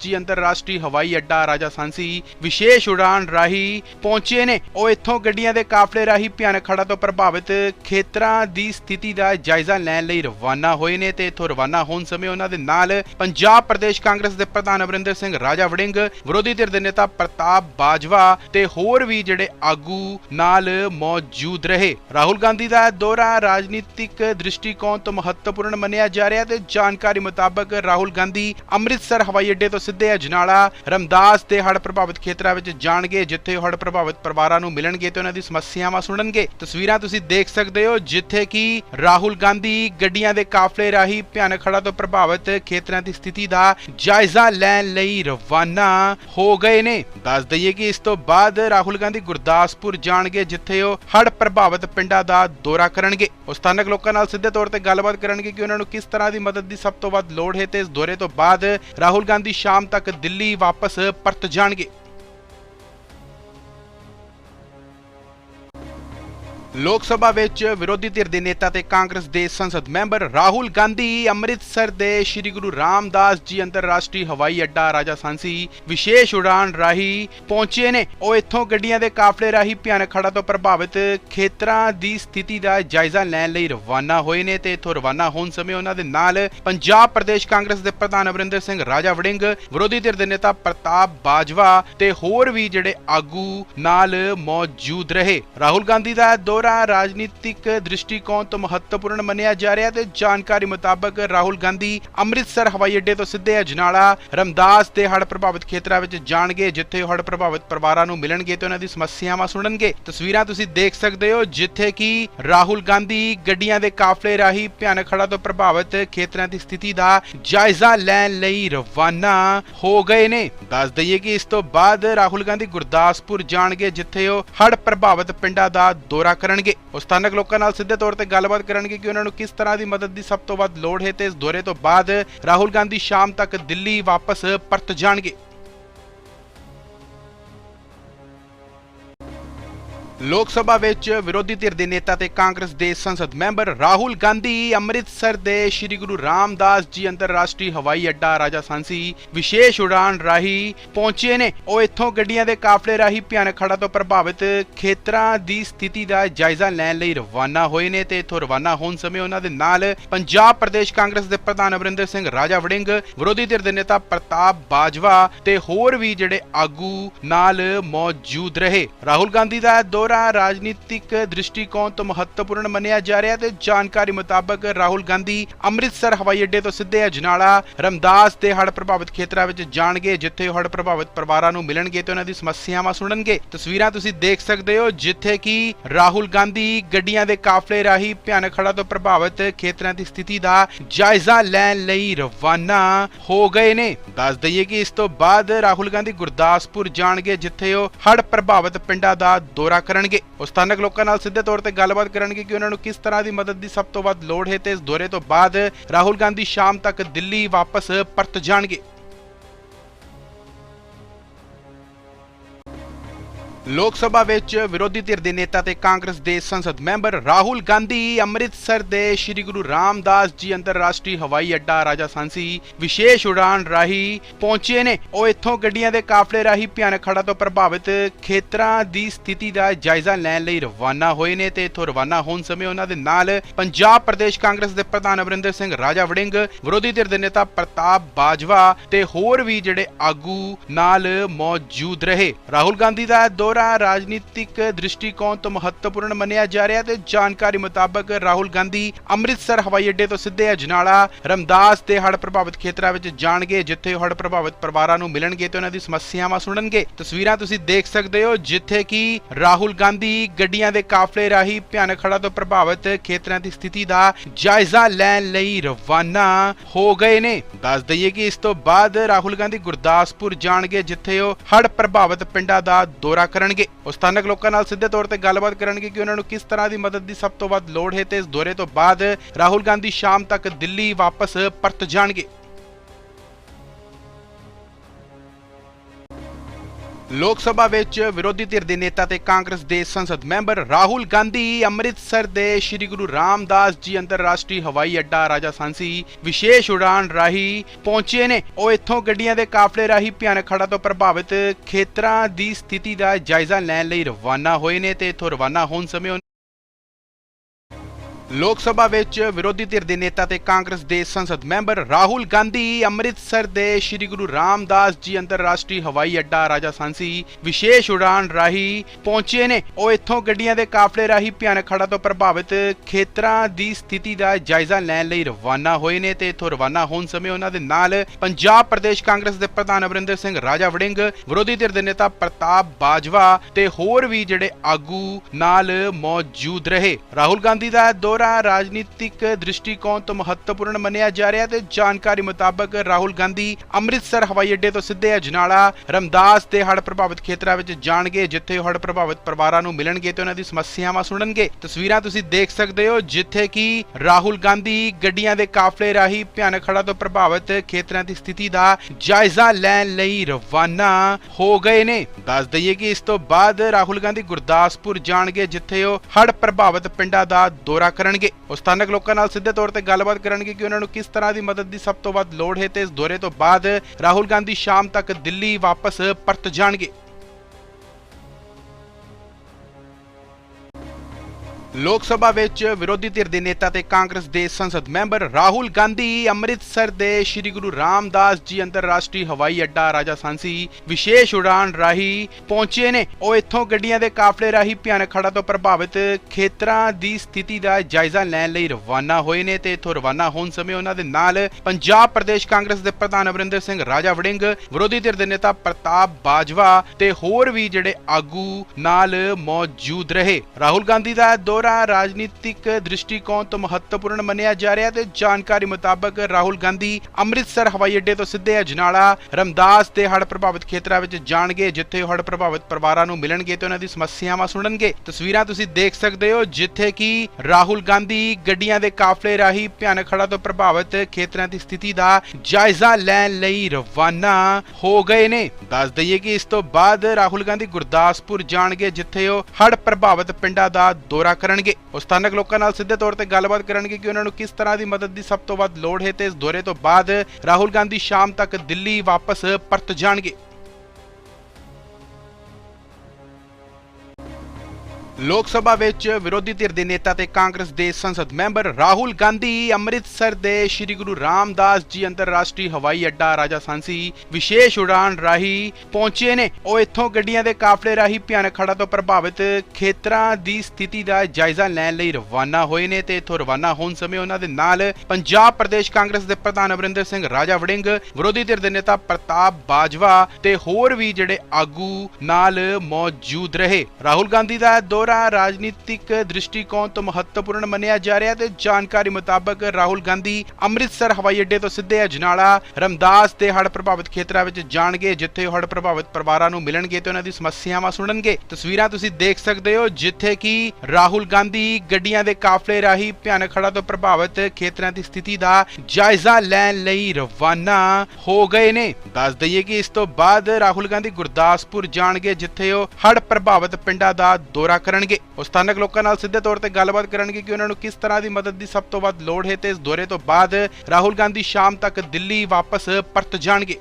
ਜੀ ਅੰਤਰਰਾਸ਼ਟਰੀ ਹਵਾਈ ਅੱਡਾ ਰਾਜਾ ਸਾਂਸੀ ਵਿਸ਼ੇਸ਼ ਉਡਾਨ ਰਾਹੀਂ ਪਹੁੰਚੇ ਨੇ। ਉਹ ਇੱਥੋਂ ਗੱਡੀਆਂ ਦੇ ਕਾਫਲੇ ਰਾਹੀਂ ਭਿਆਨਕ ਹੜ੍ਹਾਂ ਤੋਂ ਪ੍ਰਭਾਵਿਤ ਖੇਤਰਾਂ ਦੀ ਸਥਿਤੀ ਦਾ ਜਾਇਜ਼ਾ ਲੈਣ ਲਈ ਰਵਾਨਾ ਹੋਏ ਨੇ ਤੇ ਇੱਥੋਂ ਰਵਾਨਾ ਹੋਣ ਸਮੇਂ ਉਹਨਾਂ ਦੇ ਨਾਲ ਪੰਜਾਬ ਪ੍ਰਦੇਸ਼ ਕਾਂਗਰਸ ਦੇ ਪ੍ਰਧਾਨ ਅਮਰਿੰਦਰ ਸਿੰਘ ਰਾਜਾ ਵੜਿੰਗ, ਵਿਰੋਧੀ ਧਿਰ ਦੇ ਨੇਤਾ ਪ੍ਰਤਾਪ ਬਾਜਵਾ ਤੇ ਹੋਰ ਵੀ ਜਿਹੜੇ ਆਗੂ ਨਾਲ ਮੌਜੂਦ ਰਹੇ। ਰਾਹੁਲ ਗਾਂਧੀ ਦਾ ਦੌਰਾ ਰਾਜਨੀਤਿਕ ਦ੍ਰਿਸ਼ਟੀਕੋਣ ਤੋਂ ਮਹੱਤਵਪੂਰਨ ਮੰਨਿਆ ਜਾ ਰਿਹਾ ਤੇ ਜਾਣਕਾਰੀ ਮੁਤਾਬਕ ਰਾਹੁਲ ਗਾਂਧੀ ਅੰਮ੍ਰਿਤਸਰ ਹਵਾਈ ਅੱਡੇ ਤੋਂ ਸਿੱਧੇ ਅਜਨਾਲਾ, ਰਮਦਾਸ ਤੇ ਹੜ੍ਹ ਪ੍ਰਭਾਵਿਤ ਖੇਤਰਾਂ ਵਿੱਚ ਜਾਣਗੇ, ਜਿੱਥੇ ਉਹ ਹੜ੍ਹ ਪ੍ਰਭਾਵਿਤ ਪਰਿਵਾਰਾਂ ਨੂੰ ਮਿਲਣਗੇ ਤੇ ਉਹਨਾਂ ਦੀ ਸਮੱਸਿਆਵਾਂ ਸੁਣਨਗੇ। ਤਸਵੀਰਾਂ ਤੁਸੀਂ ਦੇਖ ਸਕਦੇ ਹੋ, ਜਿੱਥੇ ਕਿ ਰਾਹੁਲ ਗਾਂਧੀ ਗੱਡੀਆਂ ਦੇ ਕਾਫਲੇ ਰਾਹੀਂ ਭਿਆਨਕ ਹੜ੍ਹਾਂ ਤੋਂ ਪ੍ਰਭਾਵਿਤ ਖੇਤਰਾਂ ਦੀ ਸਥਿਤੀ ਦਾ ਜਾਇਜ਼ਾ ਲੈਣ ਲਈ ਰਵਾਨਾ ਹੋ ਗਏ ਨੇ। ਦੱਸ ਦਈਏ ਕਿ ਇਸ ਤੋਂ ਬਾਅਦ ਰਾਹੁਲ ਗਾਂਧੀ ਗੁਰਦਾਸਪੁਰ ਜਾਣਗੇ, ਜਿੱਥੇ ਉਹ ਹੜ੍ਹ ਪ੍ਰਭਾਵਿਤ ਪਿੰਡਾਂ ਦਾ ਦੌਰਾ ਕਰਨਗੇ। ਉਹ ਸਥਾਨਕ ਲੋਕਾਂ ਨਾਲ ਸਿੱਧੇ ਤੌਰ ਤੇ ਗੱਲਬਾਤ ਕਰਨਗੇ ਕਿ ਉਹਨਾਂ ਨੂੰ ਕਿਸ ਤਰ੍ਹਾਂ ਦੀ ਮਦਦ ਦੀ ਸਭ ਤੋਂ ਵੱਧ ਲੋੜ ਹੈ ਤੇ ਇਸ ਦੌਰੇ ਤੋਂ ਬਾਅਦ ਰਾਹੁਲ ਗਾਂਧੀ ਸ਼ਾਮ ਤੱਕ ਦਿੱਲੀ ਵਾਪਸ ਪਰਤ ਜਾਣਗੇ। ਲੋਕ ਸਭਾ ਵਿੱਚ ਵਿਰੋਧੀ ਧਿਰ ਦੇ ਨੇਤਾ ਤੇ ਕਾਂਗਰਸ ਦੇ ਸੰਸਦ ਮੈਂਬਰ ਰਾਹੁਲ ਗਾਂਧੀ, ਅੰਮ੍ਰਿਤਸਰ ਦੇ ਸ੍ਰੀ ਗੁਰੂ ਰਾਮਦਾਸ ਜੀ ਅੰਤਰਰਾਸ਼ਟਰੀ ਹਵਾਈ ਅੱਡਾ ਰਾਜਾ ਸਾਂਸੀ ਵਿਸ਼ੇਸ਼ ਉਡਾਨ ਰਾਹੀਂ ਪਹੁੰਚੇ ਨੇ। ਉਹ ਇੱਥੋਂ ਗੱਡੀਆਂ ਦੇ ਕਾਫਲੇ ਰਾਹੀਂ ਭਿਆਨਕ ਖੜਾ ਤੋਂ ਪ੍ਰਭਾਵਿਤ ਖੇਤਰਾਂ ਦੀ ਸਥਿਤੀ ਦਾ ਜਾਇਜ਼ਾ ਲੈਣ ਲਈ ਰਵਾਨਾ ਹੋਏ ਨੇ ਤੇ ਇੱਥੋਂ ਰਵਾਨਾ ਹੋਣ ਸਮੇਂ ਉਹਨਾਂ ਦੇ ਨਾਲ ਪੰਜਾਬ ਪ੍ਰਦੇਸ਼ ਕਾਂਗਰਸ ਦੇ ਪ੍ਰਧਾਨ ਅਮਰਿੰਦਰ ਸਿੰਘ ਰਾਜਾ ਵੜਿੰਗ, ਵਿਰੋਧੀ ਧਿਰ ਦੇ ਨੇਤਾ ਪ੍ਰਤਾਪ ਬਾਜਵਾ ਤੇ ਹੋਰ ਵੀ ਜਿਹੜੇ ਆਗੂ ਨਾਲ ਮੌਜੂਦ ਰਹੇ। ਰਾਹੁਲ ਗਾਂਧੀ ਦਾ ਇਹ ਦੌਰਾ ਰਾਜਨੀਤਿਕ ਦ੍ਰਿਸ਼ਟੀਕੋਣ ਤੋਂ ਮਹੱਤਵਪੂਰਨ ਮੰਨਿਆ ਜਾ ਰਿਹਾ ਤੇ ਜਾਣਕਾਰੀ ਮੁਤਾਬਕ ਰਾਹੁਲ ਗਾਂਧੀ ਅੰਮ੍ਰਿਤਸਰ ਹਵਾਈ ਅੱਡੇ ਤੋਂ ਸਿੱਧੇ ਅਜਨਾਲਾ ਰਮਦਾਸ ਤੇ ਹੜ੍ਹ ਪ੍ਰਭਾਵਿਤ ਖੇਤਰਾਂ ਵਿੱਚ ਜਾਣਗੇ, ਜਿੱਥੇ ਉਹ ਹੜ੍ਹ ਪ੍ਰਭਾਵਿਤ ਪਰਿਵਾਰਾਂ ਨੂੰ ਮਿਲਣਗੇ ਤੇ ਉਹਨਾਂ ਦੀ ਸਮੱਸਿਆਵਾਂ ਸੁਣਨਗੇ। ਤਸਵੀਰਾਂ ਤੁਸੀਂ ਦੇਖ ਸਕਦੇ ਹੋ, ਜਿੱਥੇ ਕਿ ਰਾਹੁਲ ਗਾਂਧੀ ਗੱਡੀਆਂ ਦੇ ਕਾਫਲੇ ਰਾਹੀਂ ਭਿਆਨਕ ਹੜ੍ਹਾਂ ਤੋਂ ਪ੍ਰਭਾਵਿਤ ਖੇਤਰਾਂ ਦੀ ਸਥਿਤੀ ਦਾ ਜਾਇਜ਼ਾ ਲੈਣ ਲਈ ਰਵਾਨਾ ਹੋ ਗਏ ਨੇ। ਦੱਸ ਦਈਏ ਕਿ ਇਸ ਤੋਂ ਬਾਅਦ ਰਾਹੁਲ ਗਾਂਧੀ ਗੁਰਦਾਸਪੁਰ ਜਾਣਗੇ, ਜਿੱਥੇ ਉਹ ਹੜ੍ਹ ਪ੍ਰਭਾਵਿਤ ਪਿੰਡਾਂ ਦਾ ਦੌਰਾ ਕਰਨਗੇ। ਉਹ ਸਥਾਨਕ ਲੋਕਾਂ ਨਾਲ ਸਿੱਧੇ ਤੌਰ ਤੇ ਗੱਲਬਾਤ ਕਰਨਗੇ ਕਿ ਉਹਨਾਂ ਨੂੰ ਕਿਸ ਤਰ੍ਹਾਂ ਦੀ ਮਦਦ ਦੀ ਸਭ ਤੋਂ ਵੱਧ ਲੋੜ ਹੈ ਤੇ ਇਸ ਦੌਰੇ ਤੋਂ ਬਾਅਦ ਰਾਹੁਲ ਗਾਂਧੀ ਸ਼ਾਮ ਤੱਕ ਦਿੱਲੀ ਵਾਪਸ ਪਰਤ ਜਾਣਗੇ। ਲੋਕ ਸਭਾ ਵਿੱਚ ਵਿਰੋਧੀ ਧਿਰ ਦੇ ਨੇਤਾ ਤੇ ਕਾਂਗਰਸ ਦੇ ਸੰਸਦ ਮੈਂਬਰ ਰਾਹੁਲ ਗਾਂਧੀ, ਅੰਮ੍ਰਿਤਸਰ ਦੇ ਸ੍ਰੀ ਗੁਰੂ ਰਾਮਦਾਸ ਜੀ ਅੰਤਰਰਾਸ਼ਟਰੀ ਹਵਾਈ ਅੱਡਾ ਰਾਜਾ ਸਾਂਸੀ ਵਿਸ਼ੇਸ਼ ਉਡਾਨ ਰਾਹੀਂ ਪਹੁੰਚੇ ਨੇ। ਉਹ ਇੱਥੋਂ ਗੱਡੀਆਂ ਦੇ ਕਾਫਲੇ ਰਾਹੀਂ ਭਿਆਨਕ ਹੜ੍ਹਾਂ ਤੋਂ ਪ੍ਰਭਾਵਿਤ ਖੇਤਰਾਂ ਦੀ ਸਥਿਤੀ ਦਾ ਜਾਇਜ਼ਾ ਲੈਣ ਲਈ ਰਵਾਨਾ ਹੋਏ ਨੇ ਤੇ ਇੱਥੋਂ ਰਵਾਨਾ ਹੋਣ ਸਮੇਂ ਉਹਨਾਂ ਦੇ ਨਾਲ ਪੰਜਾਬ ਪ੍ਰਦੇਸ਼ ਕਾਂਗਰਸ ਦੇ ਪ੍ਰਧਾਨ ਅਮਰਿੰਦਰ ਸਿੰਘ, ਰਾਜਾ ਵੜਿੰਗ, ਵਿਰੋਧੀ ਧਿਰ ਦੇ ਨੇਤਾ ਪ੍ਰਤਾਪ ਬਾਜਵਾ ਤੇ ਹੋਰ ਵੀ ਜਿਹੜੇ ਆਗੂ ਨਾਲ ਮੌਜੂਦ ਰਹੇ। ਰਾਹੁਲ ਗਾਂਧੀ ਦਾ ਇਹ ਦੌਰਾ ਰਾਜਨੀਤਿਕ ਦ੍ਰਿਸ਼ਟੀਕੋਣ ਤੋਂ ਮਹੱਤਵਪੂਰਨ ਮੰਨਿਆ ਜਾ ਰਿਹਾ ਤੇ ਜਾਣਕਾਰੀ ਮੁਤਾਬਕ ਰਾਹੁਲ ਗਾਂਧੀ ਅੰਮ੍ਰਿਤਸਰ ਹਵਾਈ ਅੱਡੇ ਤੋਂ ਸਿੱਧੇ ਅਜਨਾਲਾ, ਰਮਦਾਸ ਤੇ ਹੜ੍ਹ ਪ੍ਰਭਾਵਿਤ ਖੇਤਰਾਂ ਵਿੱਚ ਜਾਣਗੇ, ਜਿੱਥੇ ਉਹ ਹੜ੍ਹ ਪ੍ਰਭਾਵਿਤ ਪਰਿਵਾਰਾਂ ਨੂੰ ਮਿਲਣਗੇ ਤੇ ਉਹਨਾਂ ਦੀ ਸਮੱਸਿਆਵਾਂ ਸੁਣਨਗੇ। ਤਸਵੀਰਾਂ ਤੁਸੀਂ ਦੇਖ ਸਕਦੇ ਹੋ, ਜਿੱਥੇ ਕਿ ਰਾਹੁਲ ਗਾਂਧੀ ਗੱਡੀਆਂ ਦੇ ਕਾਫਲੇ ਰਾਹੀਂ ਭਿਆਨਕ ਹੜ੍ਹਾਂ ਤੋਂ ਪ੍ਰਭਾਵਿਤ ਖੇਤਰਾਂ ਦੀ ਸਥਿਤੀ ਦਾ ਜਾਇਜ਼ਾ ਲੈਣ ਲਈ ਰਵਾਨਾ ਹੋ ਗਏ ਨੇ। ਦੱਸ ਦਈਏ ਕਿ ਇਸ ਤੋਂ ਬਾਅਦ ਰਾਹੁਲ ਗਾਂਧੀ ਗੁਰਦਾਸਪੁਰ ਜਾਣਗੇ, ਜਿੱਥੇ ਉਹ ਹੜ੍ਹ ਪ੍ਰਭਾਵਿਤ ਪਿੰਡਾਂ ਦਾ ਦੌਰਾ ਕਰਨ ਕਰਨਗੇ। ਉਹ ਸਥਾਨਕ ਲੋਕਾਂ ਨਾਲ ਸਿੱਧੇ ਤੌਰ ਤੇ ਗੱਲਬਾਤ ਕਰਨਗੇ ਕਿ ਉਹਨਾਂ ਨੂੰ ਕਿਸ ਤਰ੍ਹਾਂ ਦੀ ਮਦਦ ਦੀ ਸਭ ਤੋਂ ਵੱਧ ਲੋੜ ਹੈ ਤੇ ਇਸ ਦੌਰੇ ਤੋਂ ਬਾਅਦ ਰਾਹੁਲ ਗਾਂਧੀ ਸ਼ਾਮ ਤੱਕ ਦਿੱਲੀ ਵਾਪਸ ਪਰਤ ਜਾਣਗੇ। ਲੋਕ ਸਭਾ ਵਿੱਚ ਵਿਰੋਧੀ ਧਿਰ ਦੇ ਨੇਤਾ ਤੇ ਕਾਂਗਰਸ ਦੇ ਸੰਸਦ ਮੈਂਬਰ ਰਾਹੁਲ ਗਾਂਧੀ, ਅੰਮ੍ਰਿਤਸਰ ਦੇ ਸ੍ਰੀ ਗੁਰੂ ਰਾਮਦਾਸ ਜੀ ਅੰਤਰਰਾਸ਼ਟਰੀ ਹਵਾਈ ਅੱਡਾ ਰਾਜਾ ਸਾਂਸੀ ਵਿਸ਼ੇਸ਼ ਉਡਾਨ ਰਾਹੀਂ ਪਹੁੰਚੇ ਨੇ। ਉਹ ਇੱਥੋਂ ਗੱਡੀਆਂ ਦੇ ਕਾਫਲੇ ਰਾਹੀਂ ਭਿਆਨਕ ਹੜ੍ਹਾਂ ਤੋਂ ਪ੍ਰਭਾਵਿਤ ਖੇਤਰਾਂ ਦੀ ਸਥਿਤੀ ਦਾ ਜਾਇਜ਼ਾ ਲੈਣ ਲਈ ਰਵਾਨਾ ਹੋਏ ਨੇ ਤੇ ਇੱਥੋਂ ਰਵਾਨਾ ਹੋਣ ਸਮੇਂ ਉਹਨਾਂ ਦੇ ਨਾਲ ਪੰਜਾਬ ਪ੍ਰਦੇਸ਼ ਕਾਂਗਰਸ ਦੇ ਪ੍ਰਧਾਨ ਅਮਰਿੰਦਰ ਸਿੰਘ, ਰਾਜਾ ਵੜਿੰਗ, ਵਿਰੋਧੀ ਧਿਰ ਦੇ ਨੇਤਾ ਪ੍ਰਤਾਪ ਬਾਜਵਾ ਤੇ ਹੋਰ ਵੀ ਜਿਹੜੇ ਆਗੂ ਨਾਲ ਮੌਜੂਦ ਰਹੇ। ਰਾਹੁਲ ਗਾਂਧੀ ਦਾ ਇਹ ਦੌਰਾ ਰਾਜਨੀਤਿਕ ਦ੍ਰਿਸ਼ਟੀਕੋਣ ਤੋਂ ਮਹੱਤਵਪੂਰਨ ਮੰਨਿਆ ਜਾ ਰਿਹਾ ਤੇ ਜਾਣਕਾਰੀ ਮੁਤਾਬਕ ਰਾਹੁਲ ਗਾਂਧੀ ਅੰਮ੍ਰਿਤਸਰ ਹਵਾਈ ਅੱਡੇ ਤੋਂ ਸਿੱਧੇ ਅਜਨਾਲਾ, ਰਮਦਾਸ ਤੇ ਹੜ੍ਹ ਪ੍ਰਭਾਵਿਤ ਖੇਤਰਾਂ ਵਿੱਚ ਜਾਣਗੇ, ਜਿੱਥੇ ਉਹ ਹੜ੍ਹ ਪ੍ਰਭਾਵਿਤ ਪਰਿਵਾਰਾਂ ਨੂੰ ਮਿਲਣਗੇ ਤੇ ਉਹਨਾਂ ਦੀ ਸਮੱਸਿਆਵਾਂ ਸੁਣਨਗੇ। ਤਸਵੀਰਾਂ ਤੁਸੀਂ ਦੇਖ ਸਕਦੇ ਹੋ, ਜਿੱਥੇ ਕਿ ਰਾਹੁਲ ਗਾਂਧੀ ਗੱਡੀਆਂ ਦੇ ਕਾਫਲੇ ਰਾਹੀਂ ਭਿਆਨਕ ਹੜ੍ਹਾਂ ਤੋਂ ਪ੍ਰਭਾਵਿਤ ਖੇਤਰਾਂ ਦੀ ਸਥਿਤੀ ਦਾ ਜਾਇਜ਼ਾ ਲੈਣ ਲਈ ਰਵਾਨਾ ਹੋ ਗਏ ਨੇ। ਦੱਸ ਦਈਏ ਕਿ ਇਸ ਤੋਂ ਬਾਅਦ ਰਾਹੁਲ ਗਾਂਧੀ ਗੁਰਦਾਸਪੁਰ ਜਾਣਗੇ, ਜਿੱਥੇ ਉਹ ਹੜ੍ਹ ਪ੍ਰਭਾਵਿਤ ਪਿੰਡਾਂ ਦਾ ਦੌਰਾ ਕਰਨ ਕਰਨਗੇ। ਉਹ ਸਥਾਨਕ ਲੋਕਾਂ ਨਾਲ ਸਿੱਧੇ ਤੌਰ ਤੇ ਗੱਲਬਾਤ ਕਰਨਗੇ ਕਿ ਉਹਨਾਂ ਨੂੰ ਕਿਸ ਤਰ੍ਹਾਂ ਦੀ ਮਦਦ ਦੀ ਸਭ ਤੋਂ ਵੱਧ ਲੋੜ ਹੈ ਤੇ ਇਸ ਦੌਰੇ ਤੋਂ ਬਾਅਦ ਰਾਹੁਲ ਗਾਂਧੀ ਸ਼ਾਮ ਤੱਕ ਦਿੱਲੀ ਵਾਪਸ ਪਰਤ ਜਾਣਗੇ। ਲੋਕ ਸਭਾ ਵਿੱਚ ਵਿਰੋਧੀ ਧਿਰ ਦੇ ਨੇਤਾ ਤੇ ਕਾਂਗਰਸ ਦੇ ਸੰਸਦ ਮੈਂਬਰ ਰਾਹੁਲ ਗਾਂਧੀ, ਅੰਮ੍ਰਿਤਸਰ ਦੇ ਸ੍ਰੀ ਗੁਰੂ ਰਾਮਦਾਸ ਜੀ ਅੰਤਰਰਾਸ਼ਟਰੀ ਹਵਾਈ ਅੱਡਾ ਰਾਜਾ ਸਾਂਸੀ ਵਿਸ਼ੇਸ਼ ਉਡਾਨ ਰਾਹੀਂ ਪਹੁੰਚੇ ਨੇ। ਉਹ ਇੱਥੋਂ ਗੱਡੀਆਂ ਦੇ ਕਾਫਲੇ ਰਾਹੀਂ ਭਿਆਨਕ ਹੜ੍ਹਾਂ ਤੋਂ ਪ੍ਰਭਾਵਿਤ ਖੇਤਰਾਂ ਦੀ ਸਥਿਤੀ ਦਾ ਜਾਇਜ਼ਾ ਲੈਣ ਲਈ ਰਵਾਨਾ ਹੋਏ ਨੇ ਤੇ ਇੱਥੋਂ ਰਵਾਨਾ ਹੋਣ ਸਮੇਂ ਲੋਕ ਸਭਾ ਵਿੱਚ ਵਿਰੋਧੀ ਧਿਰ ਦੇ ਨੇਤਾ ਤੇ ਕਾਂਗਰਸ ਦੇ ਸੰਸਦ ਮੈਂਬਰ ਰਾਹੁਲ ਗਾਂਧੀ, ਅੰਮ੍ਰਿਤਸਰ ਦੇ ਸ੍ਰੀ ਗੁਰੂ ਰਾਮਦਾਸ ਜੀ ਅੰਤਰਰਾਸ਼ਟਰੀ ਹਵਾਈ ਅੱਡਾ ਰਾਜਾ ਸਾਂਸੀ ਵਿਸ਼ੇਸ਼ ਉਡਾਨ ਰਾਹੀਂ ਪਹੁੰਚੇ ਨੇ। ਉਹ ਇੱਥੋਂ ਗੱਡੀਆਂ ਦੇ ਕਾਫਲੇ ਰਾਹੀਂ ਭਿਆਨਕ ਹੜ੍ਹਾਂ ਤੋਂ ਪ੍ਰਭਾਵਿਤ ਖੇਤਰਾਂ ਦੀ ਸਥਿਤੀ ਦਾ ਜਾਇਜ਼ਾ ਲੈਣ ਲਈ ਰਵਾਨਾ ਹੋਏ ਨੇ ਤੇ ਇੱਥੋਂ ਰਵਾਨਾ ਹੋਣ ਸਮੇਂ ਉਹਨਾਂ ਦੇ ਨਾਲ ਪੰਜਾਬ ਪ੍ਰਦੇਸ਼ ਕਾਂਗਰਸ ਦੇ ਪ੍ਰਧਾਨ ਅਮਰਿੰਦਰ ਸਿੰਘ, ਰਾਜਾ ਵੜਿੰਗ, ਵਿਰੋਧੀ ਧਿਰ ਦੇ ਨੇਤਾ ਪ੍ਰਤਾਪ ਬਾਜਵਾ ਤੇ ਹੋਰ ਵੀ ਜਿਹੜੇ ਆਗੂ ਨਾਲ ਮੌਜੂਦ ਰਹੇ। ਰਾਹੁਲ ਗਾਂਧੀ ਦਾ ਦੌਰਾ ਰਾਜਨੀਤਿਕ ਦ੍ਰਿਸ਼ਟੀਕੋਣ ਤੋਂ ਮਹੱਤਵਪੂਰਨ ਮੰਨਿਆ ਜਾ ਰਿਹਾ ਤੇ ਜਾਣਕਾਰੀ ਮੁਤਾਬਕ ਰਾਹੁਲ ਗਾਂਧੀ ਅੰਮ੍ਰਿਤਸਰ ਹਵਾਈ ਅੱਡੇ ਤੋਂ ਸਿੱਧੇ ਅਜਨਾਲਾ ਰਮਦਾਸ ਦੇ ਹੜ੍ਹ ਪ੍ਰਭਾਵਿਤ ਖੇਤਰਾਂ ਵਿੱਚ ਜਾਣਗੇ, ਜਿੱਥੇ ਉਹ ਹੜ੍ਹ ਪ੍ਰਭਾਵਿਤ ਪਰਿਵਾਰਾਂ ਨੂੰ ਮਿਲਣਗੇ ਤੇ ਉਹਨਾਂ ਦੀ ਸਮੱਸਿਆਵਾਂ ਸੁਣਨਗੇ। ਤਸਵੀਰਾਂ ਤੁਸੀਂ ਦੇਖ ਸਕਦੇ ਹੋ, ਜਿੱਥੇ ਕਿ ਰਾਹੁਲ ਗਾਂਧੀ ਗੱਡੀਆਂ ਦੇ ਕਾਫਲੇ ਰਾਹੀਂ ਭਿਆਨਕ ਹੜ੍ਹਾਂ ਤੋਂ ਪ੍ਰਭਾਵਿਤ ਖੇਤਰਾਂ ਦੀ ਸਥਿਤੀ ਦਾ ਜਾਇਜ਼ਾ ਲੈਣ ਲਈ ਰਵਾਨਾ ਹੋ ਗਏ ਨੇ। ਦੱਸ ਦਈਏ ਕਿ ਇਸ ਤੋਂ ਬਾਅਦ ਰਾਹੁਲ ਗਾਂਧੀ ਗੁਰਦਾਸਪੁਰ ਜਾਣਗੇ, ਜਿੱਥੇ ਉਹ ਹੜ੍ਹ ਪ੍ਰਭਾਵਿਤ ਪਿੰਡਾਂ ਦਾ ਦੌਰਾ ਕਰਨ ਕਰਨਗੇ। ਉਹ ਸਥਾਨਕ ਲੋਕਾਂ ਨਾਲ ਸਿੱਧੇ ਤੌਰ ਤੇ ਗੱਲਬਾਤ ਕਰਨਗੇ ਕਿ ਉਹਨਾਂ ਨੂੰ ਕਿਸ ਤਰ੍ਹਾਂ ਦੀ ਮਦਦ ਦੀ ਸਭ ਤੋਂ ਵੱਧ ਲੋੜ ਹੈ ਤੇ ਇਸ ਦੌਰੇ ਤੋਂ ਬਾਅਦ ਰਾਹੁਲ ਗਾਂਧੀ ਸ਼ਾਮ ਤੱਕ ਦਿੱਲੀ ਵਾਪਸ ਪਰਤ ਜਾਣਗੇ। ਲੋਕ ਸਭਾ ਵਿੱਚ ਵਿਰੋਧੀ ਧਿਰ ਦੇ ਨੇਤਾ ਤੇ ਕਾਂਗਰਸ ਦੇ ਸੰਸਦ ਮੈਂਬਰ ਰਾਹੁਲ ਗਾਂਧੀ ਅੰਮ੍ਰਿਤਸਰ ਦੇ ਸ੍ਰੀ ਗੁਰੂ ਰਾਮਦਾਸ ਜੀ ਅੰਤਰਰਾਸ਼ਟਰੀ ਹਵਾਈ ਅੱਡਾ ਰਾਜਾ ਸਾਂਸੀ ਵਿਸ਼ੇਸ਼ ਉਡਾਨ ਰਾਹੀਂ ਪਹੁੰਚੇ ਨੇ। ਉਹ ਇੱਥੋਂ ਗੱਡੀਆਂ ਦੇ ਕਾਫਲੇ ਰਾਹੀਂ ਭਿਆਨਕ ਖੜਾ ਤੋਂ ਪ੍ਰਭਾਵਿਤ ਖੇਤਰਾਂ ਦੀ ਸਥਿਤੀ ਦਾ ਜਾਇਜ਼ਾ ਲੈਣ ਲਈ ਰਵਾਨਾ ਹੋਏ ਨੇ ਤੇ ਇੱਥੋਂ ਰਵਾਨਾ ਹੋਣ ਸਮੇਂ ਉਹਨਾਂ ਦੇ ਨਾਲ ਪੰਜਾਬ ਪ੍ਰਦੇਸ਼ ਕਾਂਗਰਸ ਦੇ ਪ੍ਰਧਾਨ ਅਮਰਿੰਦਰ ਸਿੰਘ, ਰਾਜਾ ਵੜਿੰਗ, ਵਿਰੋਧੀ ਧਿਰ ਦੇ ਨੇਤਾ ਪ੍ਰਤਾਪ ਬਾਜਵਾ ਤੇ ਹੋਰ ਵੀ ਜਿਹੜੇ ਆਗੂ ਨਾਲ ਮੌਜੂਦ ਰਹੇ। ਰਾਹੁਲ ਗਾਂਧੀ ਦਾ ਦੌਰਾ ਰਾਜਨੀਤਿਕ ਦ੍ਰਿਸ਼ਟੀਕੋਣ ਤੋਂ ਮਹੱਤਵਪੂਰਨ ਮੰਨਿਆ ਜਾ ਰਿਹਾ ਤੇ ਜਾਣਕਾਰੀ ਮੁਤਾਬਕ ਰਾਹੁਲ ਗਾਂਧੀ ਅੰਮ੍ਰਿਤਸਰ ਹਵਾਈ ਅੱਡੇ ਤੋਂ ਸਿੱਧੇ ਅਜਨਾਲਾ ਰਮਦਾਸ ਦੇ ਹੜ੍ਹ ਪ੍ਰਭਾਵਿਤ ਖੇਤਰਾਂ ਵਿੱਚ ਜਾਣਗੇ, ਜਿੱਥੇ ਉਹ ਹੜ੍ਹ ਪ੍ਰਭਾਵਿਤ ਪਰਿਵਾਰਾਂ ਨੂੰ ਮਿਲਣਗੇ ਤੇ ਉਹਨਾਂ ਦੀ ਸਮੱਸਿਆਵਾਂ ਸੁਣਨਗੇ। ਤਸਵੀਰਾਂ ਤੁਸੀਂ ਦੇਖ ਸਕਦੇ ਹੋ, ਜਿੱਥੇ ਕਿ ਰਾਹੁਲ ਗਾਂਧੀ ਗੱਡੀਆਂ ਦੇ ਕਾਫਲੇ ਰਾਹੀਂ ਭਿਆਨਕ ਹੜ੍ਹਾਂ ਤੋਂ ਪ੍ਰਭਾਵਿਤ ਖੇਤਰਾਂ ਦੀ ਸਥਿਤੀ ਦਾ ਜਾਇਜ਼ਾ ਲੈਣ ਲਈ ਰਵਾਨਾ ਹੋ ਗਏ ਨੇ। ਦੱਸ ਦਈਏ ਕਿ ਇਸ ਤੋਂ ਬਾਅਦ ਰਾਹੁਲ ਗਾਂਧੀ ਗੁਰਦਾਸਪੁਰ ਜਾਣਗੇ, ਜਿੱਥੇ ਉਹ ਹੜ੍ਹ ਪ੍ਰਭਾਵਿਤ ਪਿੰਡਾਂ ਦਾ ਦੌਰਾ ਕਰਨ ਕਰਨਗੇ। ਉਹ ਸਥਾਨਕ ਲੋਕਾਂ ਨਾਲ ਸਿੱਧੇ ਤੌਰ ਤੇ ਗੱਲਬਾਤ ਕਰਨਗੇ ਕਿ ਉਹਨਾਂ ਨੂੰ ਕਿਸ ਤਰ੍ਹਾਂ ਦੀ ਮਦਦ ਦੀ ਸਭ ਤੋਂ ਵੱਧ ਲੋੜ ਹੈ ਤੇ ਇਸ ਦੌਰੇ ਤੋਂ ਬਾਅਦ ਰਾਹੁਲ ਗਾਂਧੀ ਸ਼ਾਮ ਤੱਕ ਦਿੱਲੀ ਵਾਪਸ ਪਰਤ ਜਾਣਗੇ। ਲੋਕ ਸਭਾ ਵਿੱਚ ਵਿਰੋਧੀ ਧਿਰ ਦੇ ਨੇਤਾ ਤੇ ਕਾਂਗਰਸ ਦੇ ਸੰਸਦ ਮੈਂਬਰ ਰਾਹੁਲ ਗਾਂਧੀ, ਅੰਮ੍ਰਿਤਸਰ ਦੇ ਸ੍ਰੀ ਗੁਰੂ ਰਾਮਦਾਸ ਜੀ ਅੰਤਰਰਾਸ਼ਟਰੀ ਹਵਾਈ ਅੱਡਾ ਰਾਜਾ ਸਾਂਸੀ ਵਿਸ਼ੇਸ਼ ਉਡਾਨ ਰਾਹੀਂ ਪਹੁੰਚੇ ਨੇ। ਉਹ ਇੱਥੋਂ ਗੱਡੀਆਂ ਦੇ ਕਾਫਲੇ ਰਾਹੀਂ ਭਿਆਨਕ ਹੜ੍ਹਾਂ ਤੋਂ ਪ੍ਰਭਾਵਿਤ ਖੇਤਰਾਂ ਦੀ ਸਥਿਤੀ ਦਾ ਜਾਇਜ਼ਾ ਲੈਣ ਲਈ ਰਵਾਨਾ ਹੋਏ ਨੇ ਤੇ ਇੱਥੋਂ ਰਵਾਨਾ ਹੋਣ ਸਮੇਂ ਉਹਨਾਂ ਦੇ ਨਾਲ ਪੰਜਾਬ ਪ੍ਰਦੇਸ਼ ਕਾਂਗਰਸ ਦੇ ਪ੍ਰਧਾਨ ਅਮਰਿੰਦਰ ਸਿੰਘ ਰਾਜਾ ਵੜਿੰਗ, ਵਿਰੋਧੀ ਧਿਰ ਦੇ ਨੇਤਾ ਪ੍ਰਤਾਪ ਬਾਜਵਾ ਤੇ ਹੋਰ ਵੀ ਜਿਹੜੇ ਆਗੂ ਨਾਲ ਮੌਜੂਦ ਰਹੇ। ਰਾਹੁਲ ਗਾਂਧੀ ਦਾ ਦੌਰਾ ਰਾਜਨੀਤਿਕ ਦ੍ਰਿਸ਼ਟੀਕੋਣ ਤੋਂ ਮਹੱਤਵਪੂਰਨ ਮੰਨਿਆ ਜਾ ਰਿਹਾ ਤੇ ਜਾਣਕਾਰੀ ਮੁਤਾਬਕ ਰਾਹੁਲ ਗਾਂਧੀ ਅੰਮ੍ਰਿਤਸਰ ਹਵਾਈ ਅੱਡੇ ਤੋਂ ਸਿੱਧੇ ਅਜਨਾਲਾ ਰਮਦਾਸ ਦੇ ਹੜ੍ਹ ਪ੍ਰਭਾਵਿਤ ਖੇਤਰਾਂ ਵਿੱਚ ਜਾਣਗੇ, ਜਿੱਥੇ ਉਹ ਹੜ੍ਹ ਪ੍ਰਭਾਵਿਤ ਪਰਿਵਾਰਾਂ ਨੂੰ ਮਿਲਣਗੇ ਤੇ ਉਹਨਾਂ ਦੀ ਸਮੱਸਿਆਵਾਂ ਸੁਣਨਗੇ। ਤਸਵੀਰਾਂ ਤੁਸੀਂ ਦੇਖ ਸਕਦੇ ਹੋ, ਜਿੱਥੇ ਕਿ ਰਾਹੁਲ ਗਾਂਧੀ ਗੱਡੀਆਂ ਦੇ ਕਾਫਲੇ ਰਾਹੀਂ ਭਿਆਨਕ ਖੜਾ ਤੋਂ ਪ੍ਰਭਾਵਿਤ ਖੇਤਰਾਂ ਦੀ ਸਥਿਤੀ ਦਾ ਜਾਇਜ਼ਾ ਲੈਣ ਲਈ ਰਵਾਨਾ ਹੋ ਗਏ ਨੇ। ਦੱਸ ਦਈਏ ਕਿ ਇਸ ਤੋਂ ਬਾਅਦ ਰਾਹੁਲ ਗਾਂਧੀ ਗੁਰਦਾਸਪੁਰ ਜਾਣਗੇ, ਜਿੱਥੇ ਉਹ ਹੜ੍ਹ ਪ੍ਰਭਾਵਿਤ ਪਿੰਡਾਂ ਦਾ ਦੌਰਾ ਕਰਨ ਕਰਨਗੇ। ਉਹ ਸਥਾਨਕ ਲੋਕਾਂ ਨਾਲ ਸਿੱਧੇ ਤੌਰ ਤੇ ਗੱਲਬਾਤ ਕਰਨਗੇ ਕਿ ਉਹਨਾਂ ਨੂੰ ਕਿਸ ਤਰ੍ਹਾਂ ਦੀ ਮਦਦ ਦੀ ਸਭ ਤੋਂ ਵੱਧ ਲੋੜ ਹੈ ਤੇ ਇਸ ਦੌਰੇ ਤੋਂ ਬਾਅਦ ਰਾਹੁਲ ਗਾਂਧੀ ਸ਼ਾਮ ਤੱਕ ਦਿੱਲੀ ਵਾਪਸ ਪਰਤ ਜਾਣਗੇ।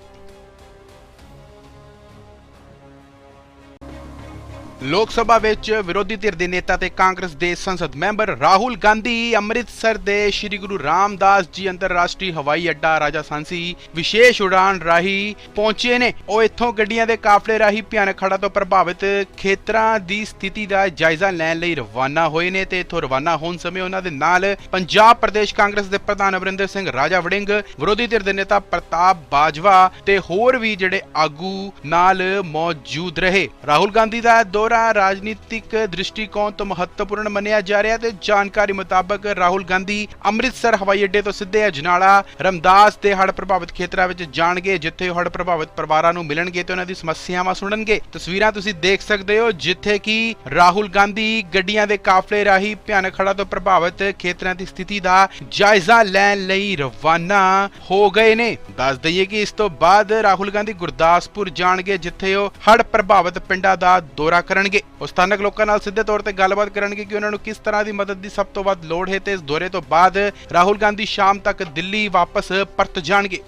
ਲੋਕ ਸਭਾ ਵਿੱਚ ਵਿਰੋਧੀ ਧਿਰ ਦੇ ਨੇਤਾ ਤੇ ਕਾਂਗਰਸ ਦੇ ਸੰਸਦ ਮੈਂਬਰ ਰਾਹੁਲ ਗਾਂਧੀ, ਅੰਮ੍ਰਿਤਸਰ ਦੇ ਸ੍ਰੀ ਗੁਰੂ ਰਾਮਦਾਸ ਜੀ ਅੰਤਰਰਾਸ਼ਟਰੀ ਹਵਾਈ ਅੱਡਾ ਰਾਜਾ ਸਾਂਸੀ ਵਿਸ਼ੇਸ਼ ਉਡਾਨ ਰਾਹੀਂ ਪਹੁੰਚੇ ਨੇ। ਉਹ ਇੱਥੋਂ ਗੱਡੀਆਂ ਦੇ ਕਾਫਲੇ ਰਾਹੀਂ ਭਿਆਨਕ ਹੜ੍ਹਾਂ ਤੋਂ ਪ੍ਰਭਾਵਿਤ ਖੇਤਰਾਂ ਦੀ ਸਥਿਤੀ ਦਾ ਜਾਇਜ਼ਾ ਲੈਣ ਲਈ ਰਵਾਨਾ ਹੋਏ ਨੇ ਤੇ ਇੱਥੋਂ ਰਵਾਨਾ ਹੋਣ ਸਮੇਂ ਉਹਨਾਂ ਦੇ ਨਾਲ ਪੰਜਾਬ ਪ੍ਰਦੇਸ਼ ਕਾਂਗਰਸ ਦੇ ਪ੍ਰਧਾਨ ਅਮਰਿੰਦਰ ਸਿੰਘ, ਰਾਜਾ ਵੜਿੰਗ, ਵਿਰੋਧੀ ਧਿਰ ਦੇ ਨੇਤਾ ਪ੍ਰਤਾਪ ਬਾਜਵਾ ਤੇ ਹੋਰ ਵੀ ਜਿਹੜੇ ਆਗੂ ਨਾਲ ਮੌਜੂਦ ਰਹੇ। ਰਾਹੁਲ ਗਾਂਧੀ ਦਾ ਦੋ ਦੌਰਾ ਰਾਜਨੀਤਿਕ ਦ੍ਰਿਸ਼ਟੀਕੋਣ ਤੋਂ ਮਹੱਤਵਪੂਰਨ ਮੰਨਿਆ ਜਾ ਰਿਹਾ ਤੇ ਜਾਣਕਾਰੀ ਮੁਤਾਬਕ ਰਾਹੁਲ ਗਾਂਧੀ ਅੰਮ੍ਰਿਤਸਰ ਹਵਾਈ ਅੱਡੇ ਤੋਂ ਸਿੱਧੇ ਅਜਨਾਲਾ, ਰਮਦਾਸ ਦੇ ਹੜ੍ਹ ਪ੍ਰਭਾਵਿਤ ਖੇਤਰਾਂ ਵਿੱਚ ਜਾਣਗੇ, ਜਿੱਥੇ ਉਹ ਹੜ੍ਹ ਪ੍ਰਭਾਵਿਤ ਪਰਿਵਾਰਾਂ ਨੂੰ ਮਿਲਣਗੇ ਤੇ ਉਹਨਾਂ ਦੀ ਸਮੱਸਿਆਵਾਂ ਸੁਣਨਗੇ। ਤਸਵੀਰਾਂ ਤੁਸੀਂ ਦੇਖ ਸਕਦੇ ਹੋ, ਜਿੱਥੇ ਕਿ ਰਾਹੁਲ ਗਾਂਧੀ ਗੱਡੀਆਂ ਦੇ ਕਾਫਲੇ ਰਾਹੀਂ ਭਿਆਨਕ ਹੜ੍ਹਾਂ ਤੋਂ ਪ੍ਰਭਾਵਿਤ ਖੇਤਰਾਂ ਦੀ ਸਥਿਤੀ ਦਾ ਜਾਇਜ਼ਾ ਲੈਣ ਲਈ ਰਵਾਨਾ ਹੋ ਗਏ ਨੇ। ਦੱਸ ਦਈਏ ਕਿ ਇਸ ਤੋਂ ਬਾਅਦ ਰਾਹੁਲ ਗਾਂਧੀ ਗੁਰਦਾਸਪੁਰ ਜਾਣਗੇ, ਜਿੱਥੇ ਉਹ ਹੜ੍ਹ ਪ੍ਰਭਾਵਿਤ ਪਿੰਡਾਂ ਦਾ ਦੌਰਾ ਕਰਨਗੇ। ਉਹ ਸਥਾਨਕ ਲੋਕਾਂ ਨਾਲ ਸਿੱਧੇ ਤੌਰ ਤੇ ਗੱਲਬਾਤ ਕਰਨਗੇ ਕਿ ਉਹਨਾਂ ਨੂੰ ਕਿਸ ਤਰ੍ਹਾਂ ਦੀ ਮਦਦ ਦੀ ਸਭ ਤੋਂ ਵੱਧ ਲੋੜ ਹੈ ਤੇ ਇਸ ਦੌਰੇ ਤੋਂ ਬਾਅਦ ਰਾਹੁਲ ਗਾਂਧੀ ਸ਼ਾਮ ਤੱਕ ਦਿੱਲੀ ਵਾਪਸ ਪਰਤ ਜਾਣਗੇ।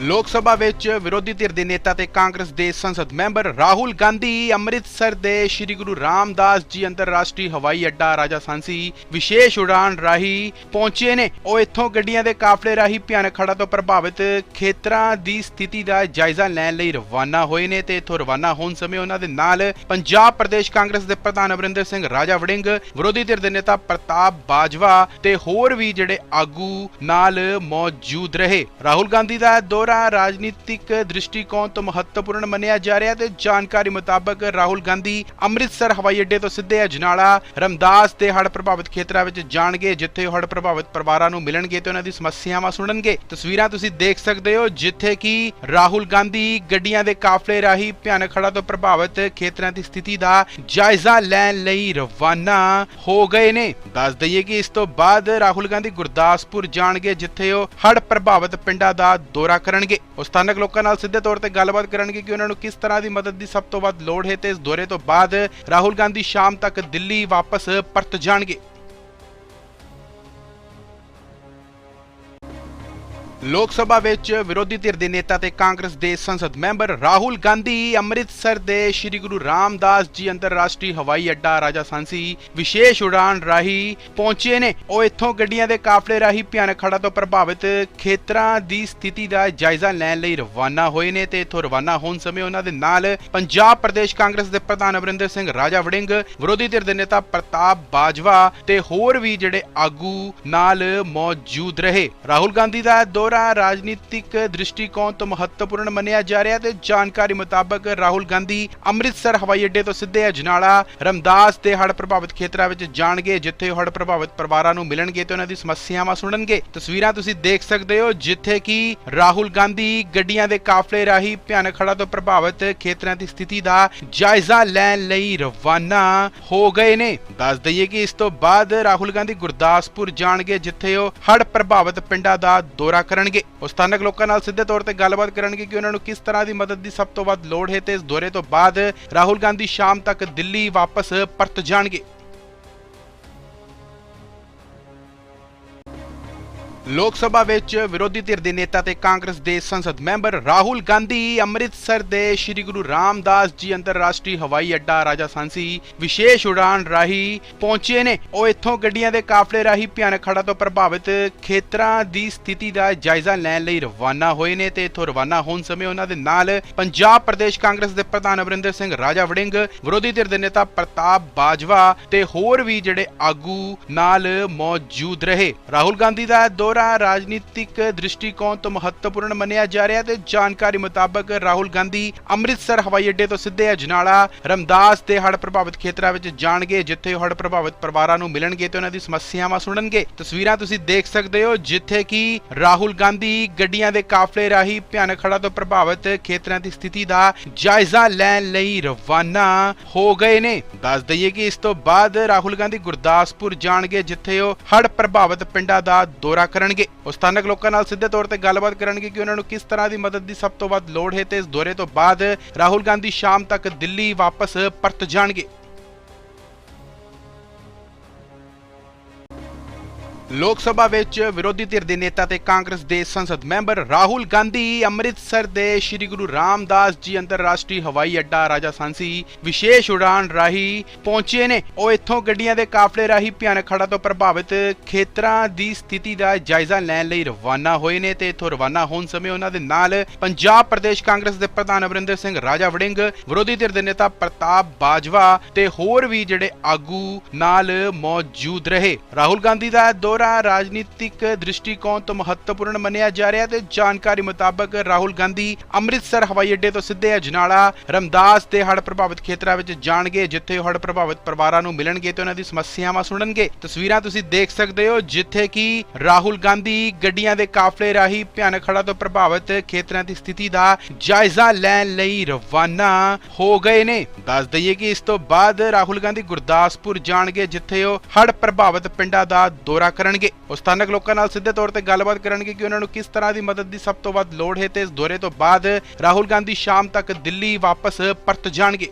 ਲੋਕ ਸਭਾ ਵਿੱਚ ਵਿਰੋਧੀ ਧਿਰ ਦੇ ਨੇਤਾ ਤੇ ਕਾਂਗਰਸ ਦੇ ਸੰਸਦ ਮੈਂਬਰ ਰਾਹੁਲ ਗਾਂਧੀ, ਅੰਮ੍ਰਿਤਸਰ ਦੇ ਸ੍ਰੀ ਗੁਰੂ ਰਾਮਦਾਸ ਜੀ ਅੰਤਰਰਾਸ਼ਟਰੀ ਹਵਾਈ ਅੱਡਾ ਰਾਜਾ ਸਾਂਸੀ ਵਿਸ਼ੇਸ਼ ਉਡਾਨ ਰਾਹੀਂ ਪਹੁੰਚੇ ਨੇ। ਉਹ ਇੱਥੋਂ ਗੱਡੀਆਂ ਦੇ ਕਾਫਲੇ ਰਾਹੀਂ ਭਿਆਨਕ ਹੜ੍ਹਾਂ ਤੋਂ ਪ੍ਰਭਾਵਿਤ ਖੇਤਰਾਂ ਦੀ ਸਥਿਤੀ ਦਾ ਜਾਇਜ਼ਾ ਲੈਣ ਲਈ ਰਵਾਨਾ ਹੋਏ ਨੇ ਤੇ ਇੱਥੋਂ ਰਵਾਨਾ ਹੋਣ ਸਮੇਂ ਉਹਨਾਂ ਦੇ ਨਾਲ ਪੰਜਾਬ ਪ੍ਰਦੇਸ਼ ਕਾਂਗਰਸ ਦੇ ਪ੍ਰਧਾਨ ਅਮਰਿੰਦਰ ਸਿੰਘ, ਰਾਜਾ ਵੜਿੰਗ, ਵਿਰੋਧੀ ਧਿਰ ਦੇ ਨੇਤਾ ਪ੍ਰਤਾਪ ਬਾਜਵਾ ਤੇ ਹੋਰ ਵੀ ਜਿਹੜੇ ਆਗੂ ਨਾਲ ਮੌਜੂਦ ਰਹੇ। ਰਾਹੁਲ ਗਾਂਧੀ ਦਾ ਦੌਰਾ ਰਾਜਨੀਤਿਕ ਦ੍ਰਿਸ਼ਟੀਕੋਣ ਤੋਂ ਮਹੱਤਵਪੂਰਨ ਮੰਨਿਆ ਜਾ ਰਿਹਾ ਤੇ ਜਾਣਕਾਰੀ ਮੁਤਾਬਕ ਰਾਹੁਲ ਗਾਂਧੀ ਅੰਮ੍ਰਿਤਸਰ ਹਵਾਈ ਅੱਡੇ ਤੋਂ ਸਿੱਧੇ ਅਜਨਾਲਾ, ਰਮਦਾਸ ਦੇ ਹੜ੍ਹ ਪ੍ਰਭਾਵਿਤ ਖੇਤਰਾਂ ਵਿੱਚ ਜਾਣਗੇ, ਜਿੱਥੇ ਉਹ ਹੜ੍ਹ ਪ੍ਰਭਾਵਿਤ ਪਰਿਵਾਰਾਂ ਨੂੰ ਮਿਲਣਗੇ ਤੇ ਉਹਨਾਂ ਦੀ ਸਮੱਸਿਆਵਾਂ ਸੁਣਨਗੇ। ਤਸਵੀਰਾਂ ਤੁਸੀਂ ਦੇਖ ਸਕਦੇ ਹੋ, ਜਿੱਥੇ ਕਿ ਰਾਹੁਲ ਗਾਂਧੀ ਗੱਡੀਆਂ ਦੇ ਕਾਫਲੇ ਰਾਹੀਂ ਭਿਆਨਕ ਹੜ੍ਹਾਂ ਤੋਂ ਪ੍ਰਭਾਵਿਤ ਖੇਤਰਾਂ ਦੀ ਸਥਿਤੀ ਦਾ ਜਾਇਜ਼ਾ ਲੈਣ ਲਈ ਰਵਾਨਾ ਹੋ ਗਏ ਨੇ। ਦੱਸ ਦਈਏ ਕਿ ਇਸ ਤੋਂ ਬਾਅਦ ਰਾਹੁਲ ਗਾਂਧੀ ਗੁਰਦਾਸਪੁਰ ਜਾਣਗੇ, ਜਿੱਥੇ ਉਹ ਹੜ੍ਹ ਪ੍ਰਭਾਵਿਤ ਪਿੰਡਾਂ ਦਾ ਦੌਰਾ ਕਰਨ ਕਰਨਗੇ। ਉਹ ਸਥਾਨਕ ਲੋਕਾਂ ਨਾਲ ਸਿੱਧੇ ਤੌਰ ਤੇ ਗੱਲਬਾਤ ਕਰਨਗੇ ਕਿ ਉਹਨਾਂ ਨੂੰ ਕਿਸ ਤਰ੍ਹਾਂ ਦੀ ਮਦਦ ਦੀ ਸਭ ਤੋਂ ਵੱਧ ਲੋੜ ਹੈ ਤੇ ਇਸ ਦੌਰੇ ਤੋਂ ਬਾਅਦ ਰਾਹੁਲ ਗਾਂਧੀ ਸ਼ਾਮ ਤੱਕ ਦਿੱਲੀ ਵਾਪਸ ਪਰਤ ਜਾਣਗੇ। ਲੋਕ ਸਭਾ ਵਿੱਚ ਵਿਰੋਧੀ ਧਿਰ ਦੇ ਨੇਤਾ ਤੇ ਕਾਂਗਰਸ ਦੇ ਸੰਸਦ ਮੈਂਬਰ ਰਾਹੁਲ ਗਾਂਧੀ, ਅੰਮ੍ਰਿਤਸਰ ਦੇ ਸ੍ਰੀ ਗੁਰੂ ਰਾਮਦਾਸ ਜੀ ਅੰਤਰਰਾਸ਼ਟਰੀ ਹਵਾਈ ਅੱਡਾ ਰਾਜਾ ਸਾਂਸੀ ਵਿਸ਼ੇਸ਼ ਉਡਾਨ ਰਾਹੀਂ ਪਹੁੰਚੇ ਨੇ। ਉਹ ਇੱਥੋਂ ਗੱਡੀਆਂ ਦੇ ਕਾਫਲੇ ਰਾਹੀਂ ਭਿਆਨਕ ਹੜ੍ਹਾਂ ਤੋਂ ਪ੍ਰਭਾਵਿਤ ਖੇਤਰਾਂ ਦੀ ਸਥਿਤੀ ਦਾ ਜਾਇਜ਼ਾ ਲੈਣ ਲਈ ਰਵਾਨਾ ਹੋਏ ਨੇ ਤੇ ਇੱਥੋਂ ਰਵਾਨਾ ਹੋਣ ਸਮੇਂ ਉਹਨਾਂ ਦੇ ਨਾਲ ਪੰਜਾਬ ਪ੍ਰਦੇਸ਼ ਕਾਂਗਰਸ ਦੇ ਪ੍ਰਧਾਨ ਅਮਰਿੰਦਰ ਸਿੰਘ, ਰਾਜਾ ਵੜਿੰਗ, ਵਿਰੋਧੀ ਧਿਰ ਦੇ ਨੇਤਾ ਪ੍ਰਤਾਪ ਬਾਜਵਾ ਤੇ ਹੋਰ ਵੀ ਜਿਹੜੇ ਆਗੂ ਨਾਲ ਮੌਜੂਦ ਰਹੇ। ਰਾਹੁਲ ਗਾਂਧੀ ਦਾ ਦੋ ਦੌਰਾ ਰਾਜਨੀਤਿਕ ਦ੍ਰਿਸ਼ਟੀਕੋਣ ਤੋਂ ਮਹੱਤਵਪੂਰਨ ਮੰਨਿਆ ਜਾ ਰਿਹਾ ਤੇ ਜਾਣਕਾਰੀ ਮੁਤਾਬਕ ਰਾਹੁਲ ਗਾਂਧੀ ਅੰਮ੍ਰਿਤਸਰ ਹਵਾਈ ਅੱਡੇ ਤੋਂ ਸਿੱਧੇ ਅਜਨਾਲਾ, ਰਮਦਾਸ ਦੇ ਹੜ੍ਹ ਪ੍ਰਭਾਵਿਤ ਖੇਤਰਾਂ ਵਿੱਚ ਜਾਣਗੇ, ਜਿੱਥੇ ਉਹ ਹੜ੍ਹ ਪ੍ਰਭਾਵਿਤ ਪਰਿਵਾਰਾਂ ਨੂੰ ਮਿਲਣਗੇ ਤੇ ਉਹਨਾਂ ਦੀ ਸਮੱਸਿਆਵਾਂ ਸੁਣਨਗੇ। ਤਸਵੀਰਾਂ ਤੁਸੀਂ ਦੇਖ ਸਕਦੇ ਹੋ, ਜਿੱਥੇ ਕਿ ਰਾਹੁਲ ਗਾਂਧੀ ਗੱਡੀਆਂ ਦੇ ਕਾਫਲੇ ਰਾਹੀਂ ਭਿਆਨਕ ਹੜ੍ਹਾਂ ਤੋਂ ਪ੍ਰਭਾਵਿਤ ਖੇਤਰਾਂ ਦੀ ਸਥਿਤੀ ਦਾ ਜਾਇਜ਼ਾ ਲੈਣ ਲਈ ਰਵਾਨਾ ਹੋ ਗਏ ਨੇ। ਦੱਸ ਦਈਏ ਕਿ ਇਸ ਤੋਂ ਬਾਅਦ ਰਾਹੁਲ ਗਾਂਧੀ ਗੁਰਦਾਸਪੁਰ ਜਾਣਗੇ, ਜਿੱਥੇ ਉਹ ਹੜ੍ਹ ਪ੍ਰਭਾਵਿਤ ਪਿੰਡਾਂ ਦਾ ਦੌਰਾ ਕਰਨ ਕਰਨਗੇ। ਉਹ ਸਥਾਨਕ ਲੋਕਾਂ ਨਾਲ ਸਿੱਧੇ ਤੌਰ ਤੇ ਗੱਲਬਾਤ ਕਰਨਗੇ ਕਿ ਉਹਨਾਂ ਨੂੰ ਕਿਸ ਤਰ੍ਹਾਂ ਦੀ ਮਦਦ ਦੀ ਸਭ ਤੋਂ ਵੱਧ ਲੋੜ ਹੈ ਤੇ ਇਸ ਦੌਰੇ ਤੋਂ ਬਾਅਦ ਰਾਹੁਲ ਗਾਂਧੀ ਸ਼ਾਮ ਤੱਕ ਦਿੱਲੀ ਵਾਪਸ ਪਰਤ ਜਾਣਗੇ। ਲੋਕ ਸਭਾ ਵਿੱਚ ਵਿਰੋਧੀ ਧਿਰ ਦੇ ਨੇਤਾ ਤੇ ਕਾਂਗਰਸ ਦੇ ਸੰਸਦ ਮੈਂਬਰ ਰਾਹੁਲ ਗਾਂਧੀ ਅੰਮ੍ਰਿਤਸਰ ਦੇ ਸ੍ਰੀ ਗੁਰੂ ਰਾਮਦਾਸ ਜੀ ਅੰਤਰਰਾਸ਼ਟਰੀ ਹਵਾਈ ਅੱਡਾ ਰਾਜਾ ਸਾਂਸੀ ਵਿਸ਼ੇਸ਼ ਉਡਾਨ ਰਾਹੀਂ ਪਹੁੰਚੇ ਨੇ। ਉਹ ਇੱਥੋਂ ਗੱਡੀਆਂ ਦੇ ਕਾਫਲੇ ਰਾਹੀਂ ਭਿਆਨਕ ਖੜਾ ਤੋਂ ਪ੍ਰਭਾਵਿਤ ਖੇਤਰਾਂ ਦੀ ਸਥਿਤੀ ਦਾ ਜਾਇਜ਼ਾ ਲੈਣ ਲਈ ਰਵਾਨਾ ਹੋਏ ਨੇ ਤੇ ਇੱਥੋਂ ਰਵਾਨਾ ਹੋਣ ਸਮੇਂ ਉਹਨਾਂ ਦੇ ਨਾਲ ਪੰਜਾਬ ਪ੍ਰਦੇਸ਼ ਕਾਂਗਰਸ ਦੇ ਪ੍ਰਧਾਨ ਅਮਰਿੰਦਰ ਸਿੰਘ, ਰਾਜਾ ਵੜਿੰਗ, ਵਿਰੋਧੀ ਧਿਰ ਦੇ ਨੇਤਾ ਪ੍ਰਤਾਪ ਬਾਜਵਾ ਤੇ ਹੋਰ ਵੀ ਜਿਹੜੇ ਆਗੂ ਨਾਲ ਮੌਜੂਦ ਰਹੇ। ਰਾਹੁਲ ਗਾਂਧੀ ਦਾ ਦੌਰਾ ਰਾਜਨੀਤਿਕ ਦ੍ਰਿਸ਼ਟੀਕੋਣ ਤੋਂ ਮਹੱਤਵਪੂਰਨ ਮੰਨਿਆ ਜਾ ਰਿਹਾ ਤੇ ਜਾਣਕਾਰੀ ਮੁਤਾਬਕ ਰਾਹੁਲ ਗਾਂਧੀ ਅੰਮ੍ਰਿਤਸਰ ਹਵਾਈ ਅੱਡੇ ਤੋਂ ਸਿੱਧੇ ਅਜਨਾਲਾ ਰਮਦਾਸ ਦੇ ਹੜ੍ਹ ਪ੍ਰਭਾਵਿਤ ਖੇਤਰਾਂ ਵਿੱਚ ਜਾਣਗੇ, ਜਿੱਥੇ ਉਹ ਹੜ੍ਹ ਪ੍ਰਭਾਵਿਤ ਪਰਿਵਾਰਾਂ ਨੂੰ ਮਿਲਣਗੇ ਤੇ ਉਹਨਾਂ ਦੀ ਸਮੱਸਿਆਵਾਂ ਸੁਣਨਗੇ। ਤਸਵੀਰਾਂ ਤੁਸੀਂ ਦੇਖ ਸਕਦੇ ਹੋ, ਜਿੱਥੇ ਕਿ ਰਾਹੁਲ ਗਾਂਧੀ ਗੱਡੀਆਂ ਦੇ ਕਾਫਲੇ ਰਾਹੀਂ ਭਿਆਨਕ ਹੜ੍ਹਾਂ ਤੋਂ ਪ੍ਰਭਾਵਿਤ ਖੇਤਰਾਂ ਦੀ ਸਥਿਤੀ ਦਾ ਜਾਇਜ਼ਾ ਲੈਣ ਲਈ ਰਵਾਨਾ ਹੋ ਗਏ ਨੇ। ਦੱਸ ਦਈਏ ਕਿ ਇਸ ਤੋਂ ਬਾਅਦ ਰਾਹੁਲ ਗਾਂਧੀ ਗੁਰਦਾਸਪੁਰ ਜਾਣਗੇ, ਜਿੱਥੇ ਉਹ ਹੜ੍ਹ ਪ੍ਰਭਾਵਿਤ ਪਿੰਡਾਂ ਦਾ ਦੌਰਾ ਕਰਨ ਕਰਨਗੇ। ਉਹ ਸਥਾਨਕ ਲੋਕਾਂ ਨਾਲ ਸਿੱਧੇ ਤੌਰ ਤੇ ਗੱਲਬਾਤ ਕਰਨਗੇ ਕਿ ਉਹਨਾਂ ਨੂੰ ਕਿਸ ਤਰ੍ਹਾਂ ਦੀ ਮਦਦ ਦੀ ਸਭ ਤੋਂ ਵੱਧ ਲੋੜ ਹੈ ਤੇ ਇਸ ਦੌਰੇ ਤੋਂ ਬਾਅਦ ਰਾਹੁਲ ਗਾਂਧੀ ਸ਼ਾਮ ਤੱਕ ਦਿੱਲੀ ਵਾਪਸ ਪਰਤ ਜਾਣਗੇ। ਲੋਕ ਸਭਾ ਵਿੱਚ ਵਿਰੋਧੀ ਧਿਰ ਦੇ ਨੇਤਾ ਤੇ ਕਾਂਗਰਸ ਦੇ ਸੰਸਦ ਮੈਂਬਰ ਰਾਹੁਲ ਗਾਂਧੀ, ਅੰਮ੍ਰਿਤਸਰ ਦੇ ਸ੍ਰੀ ਗੁਰੂ ਰਾਮਦਾਸ ਜੀ ਅੰਤਰਰਾਸ਼ਟਰੀ ਹਵਾਈ ਅੱਡਾ ਰਾਜਾ ਸਾਂਸੀ ਵਿਸ਼ੇਸ਼ ਉਡਾਨ ਰਾਹੀਂ ਪਹੁੰਚੇ ਨੇ। ਉਹ ਇੱਥੋਂ ਗੱਡੀਆਂ ਦੇ ਕਾਫਲੇ ਰਾਹੀਂ ਭਿਆਨਕ ਹੜ੍ਹਾਂ ਤੋਂ ਪ੍ਰਭਾਵਿਤ ਖੇਤਰਾਂ ਦੀ ਸਥਿਤੀ ਦਾ ਜਾਇਜ਼ਾ ਲੈਣ ਲਈ ਰਵਾਨਾ ਹੋਏ ਨੇ ਤੇ ਇੱਥੋਂ ਰਵਾਨਾ ਹੋਣ ਸਮੇਂ ਉਹਨਾਂ ਦੇ ਨਾਲ ਪੰਜਾਬ ਪ੍ਰਦੇਸ਼ ਕਾਂਗਰਸ ਦੇ ਪ੍ਰਧਾਨ ਅਮਰਿੰਦਰ ਸਿੰਘ ਰਾਜਾ ਵੜਿੰਗ, ਵਿਰੋਧੀ ਧਿਰ ਦੇ ਨੇਤਾ ਪ੍ਰਤਾਪ ਬਾਜਵਾ ਤੇ ਹੋਰ ਵੀ ਜਿਹੜੇ ਆਗੂ ਨਾਲ ਮੌਜੂਦ ਰਹੇ। ਰਾਹੁਲ ਗਾਂਧੀ ਦਾ ਦੌਰਾ ਦੌਰਾ ਰਾਜਨੀਤਿਕ ਦ੍ਰਿਸ਼ਟੀਕੋਣ ਤੋਂ ਮਹੱਤਵਪੂਰਨ ਮੰਨਿਆ ਜਾ ਰਿਹਾ ਤੇ ਜਾਣਕਾਰੀ ਮੁਤਾਬਕ ਰਾਹੁਲ ਗਾਂਧੀ ਅੰਮ੍ਰਿਤਸਰ ਹਵਾਈ ਅੱਡੇ ਤੋਂ ਸਿੱਧੇ ਅਜਨਾਲਾ ਰਮਦਾਸ ਤੇ ਹੜ੍ਹ ਪ੍ਰਭਾਵਿਤ ਖੇਤਰਾਂ ਵਿੱਚ ਜਾਣਗੇ, ਜਿੱਥੇ ਉਹ ਹੜ੍ਹ ਪ੍ਰਭਾਵਿਤ ਪਰਿਵਾਰਾਂ ਨੂੰ ਮਿਲਣਗੇ ਤੇ ਉਹਨਾਂ ਦੀ ਸਮੱਸਿਆਵਾਂ ਸੁਣਨਗੇ। ਤਸਵੀਰਾਂ ਤੁਸੀਂ ਦੇਖ ਸਕਦੇ ਹੋ, ਜਿੱਥੇ ਕਿ ਰਾਹੁਲ ਗਾਂਧੀ ਗੱਡੀਆਂ ਦੇ ਕਾਫਲੇ ਰਾਹੀਂ ਭਿਆਨਕ ਖੜਾ ਤੋਂ ਪ੍ਰਭਾਵਿਤ ਖੇਤਰਾਂ ਦੀ ਸਥਿਤੀ ਦਾ ਜਾਇਜ਼ਾ ਲੈਣ ਲਈ ਰਵਾਨਾ ਹੋ ਗਏ ਨੇ। ਦੱਸ ਦਈਏ ਕਿ ਇਸ ਤੋਂ ਬਾਅਦ ਰਾਹੁਲ ਗਾਂਧੀ ਗੁਰਦਾਸਪੁਰ ਜਾਣਗੇ, ਜਿੱਥੇ ਉਹ ਹੜ੍ਹ ਪ੍ਰਭਾਵਿਤ ਪਿੰਡਾਂ ਦਾ ਦੌਰਾ ਕਰਨ ਕਰਨਗੇ। ਉਹ ਸਥਾਨਕ ਲੋਕਾਂ ਨਾਲ ਸਿੱਧੇ ਤੌਰ ਤੇ ਗੱਲਬਾਤ ਕਰਨਗੇ ਕਿ ਉਹਨਾਂ ਨੂੰ ਕਿਸ ਤਰ੍ਹਾਂ ਦੀ ਮਦਦ ਦੀ ਸਭ ਤੋਂ ਵੱਧ ਲੋੜ ਹੈ ਤੇ ਇਸ ਦੌਰੇ ਤੋਂ ਬਾਅਦ ਰਾਹੁਲ ਗਾਂਧੀ ਸ਼ਾਮ ਤੱਕ ਦਿੱਲੀ ਵਾਪਸ ਪਰਤ ਜਾਣਗੇ।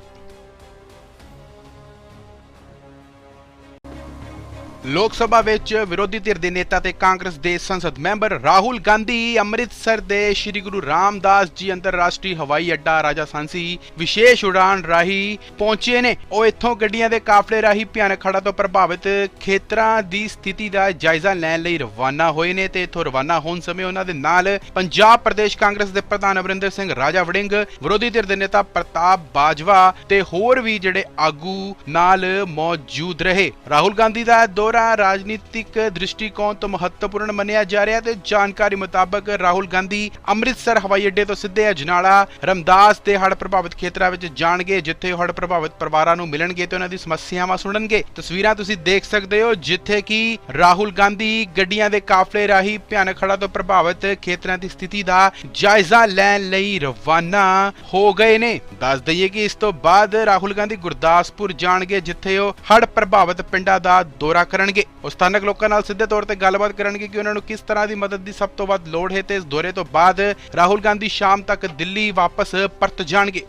ਲੋਕ ਸਭਾ ਵਿੱਚ ਵਿਰੋਧੀ ਧਿਰ ਦੇ ਨੇਤਾ ਤੇ ਕਾਂਗਰਸ ਦੇ ਸੰਸਦ ਮੈਂਬਰ ਰਾਹੁਲ ਗਾਂਧੀ, ਅੰਮ੍ਰਿਤਸਰ ਦੇ ਸ੍ਰੀ ਗੁਰੂ ਰਾਮਦਾਸ ਜੀ ਅੰਤਰਰਾਸ਼ਟਰੀ ਹਵਾਈ ਅੱਡਾ ਰਾਜਾ ਸਾਂਸੀ ਵਿਸ਼ੇਸ਼ ਉਡਾਨ ਰਾਹੀਂ ਪਹੁੰਚੇ ਨੇ। ਉਹ ਇੱਥੋਂ ਗੱਡੀਆਂ ਦੇ ਕਾਫਲੇ ਰਾਹੀਂ ਭਿਆਨਕ ਹੜ੍ਹਾਂ ਤੋਂ ਪ੍ਰਭਾਵਿਤ ਖੇਤਰਾਂ ਦੀ ਸਥਿਤੀ ਦਾ ਜਾਇਜ਼ਾ ਲੈਣ ਲਈ ਰਵਾਨਾ ਹੋਏ ਨੇ ਤੇ ਇੱਥੋਂ ਰਵਾਨਾ ਹੋਣ ਸਮੇਂ ਉਹਨਾਂ ਦੇ ਨਾਲ ਪੰਜਾਬ ਪ੍ਰਦੇਸ਼ ਕਾਂਗਰਸ ਦੇ ਪ੍ਰਧਾਨ ਅਮਰਿੰਦਰ ਸਿੰਘ, ਰਾਜਾ ਵੜਿੰਗ, ਵਿਰੋਧੀ ਧਿਰ ਦੇ ਨੇਤਾ ਪ੍ਰਤਾਪ ਬਾਜਵਾ ਤੇ ਹੋਰ ਵੀ ਜਿਹੜੇ ਆਗੂ ਨਾਲ ਮੌਜੂਦ ਰਹੇ। ਰਾਹੁਲ ਗਾਂਧੀ ਦਾ ਦੋ ਦੌਰਾ ਰਾਜਨੀਤਿਕ ਦ੍ਰਿਸ਼ਟੀਕੋਣ ਤੋਂ ਮਹੱਤਵਪੂਰਨ ਮੰਨਿਆ ਜਾ ਰਿਹਾ ਤੇ ਜਾਣਕਾਰੀ ਮੁਤਾਬਕ ਰਾਹੁਲ ਗਾਂਧੀ ਅੰਮ੍ਰਿਤਸਰ ਹਵਾਈ ਅੱਡੇ ਤੋਂ ਸਿੱਧੇ ਅਜਨਾਲਾ ਰਮਦਾਸ ਤੇ ਹੜ੍ਹ ਪ੍ਰਭਾਵਿਤ ਖੇਤਰਾਂ ਵਿੱਚ ਜਾਣਗੇ, ਜਿੱਥੇ ਹੜ੍ਹ ਪ੍ਰਭਾਵਿਤ ਪਰਿਵਾਰਾਂ ਨੂੰ ਮਿਲਣਗੇ ਤੇ ਉਹਨਾਂ ਦੀ ਸਮੱਸਿਆਵਾਂ ਸੁਣਨਗੇ। ਤਸਵੀਰਾਂ ਤੁਸੀਂ ਦੇਖ ਸਕਦੇ ਹੋ, ਜਿੱਥੇ ਕਿ ਰਾਹੁਲ ਗਾਂਧੀ ਗੱਡੀਆਂ ਦੇ ਕਾਫਲੇ ਰਾਹੀਂ ਭਿਆਨਕ ਹੜ੍ਹਾਂ ਤੋਂ ਪ੍ਰਭਾਵਿਤ ਖੇਤਰਾਂ ਦੀ ਸਥਿਤੀ ਦਾ ਜਾਇਜ਼ਾ ਲੈਣ ਲਈ ਰਵਾਨਾ ਹੋ ਗਏ ਨੇ। ਦੱਸ ਦਈਏ ਕਿ ਇਸ ਤੋਂ ਬਾਅਦ ਰਾਹੁਲ ਗਾਂਧੀ ਗੁਰਦਾਸਪੁਰ ਜਾਣਗੇ, ਜਿੱਥੇ ਉਹ ਹੜ੍ਹ ਪ੍ਰਭਾਵਿਤ ਪਿੰਡਾਂ ਦਾ ਦੌਰਾ ਕਰਨਗੇ। ਉਹ ਸਥਾਨਕ ਲੋਕਾਂ ਨਾਲ ਸਿੱਧੇ ਤੌਰ ਤੇ ਗੱਲਬਾਤ ਕਰਨਗੇ ਕਿ ਉਹਨਾਂ ਨੂੰ ਕਿਸ ਤਰ੍ਹਾਂ ਦੀ ਮਦਦ ਦੀ ਸਭ ਤੋਂ ਵੱਧ ਲੋੜ ਹੈ ਤੇ ਇਸ ਦੌਰੇ ਤੋਂ ਬਾਅਦ ਰਾਹੁਲ ਗਾਂਧੀ ਸ਼ਾਮ ਤੱਕ ਦਿੱਲੀ ਵਾਪਸ ਪਰਤ ਜਾਣਗੇ।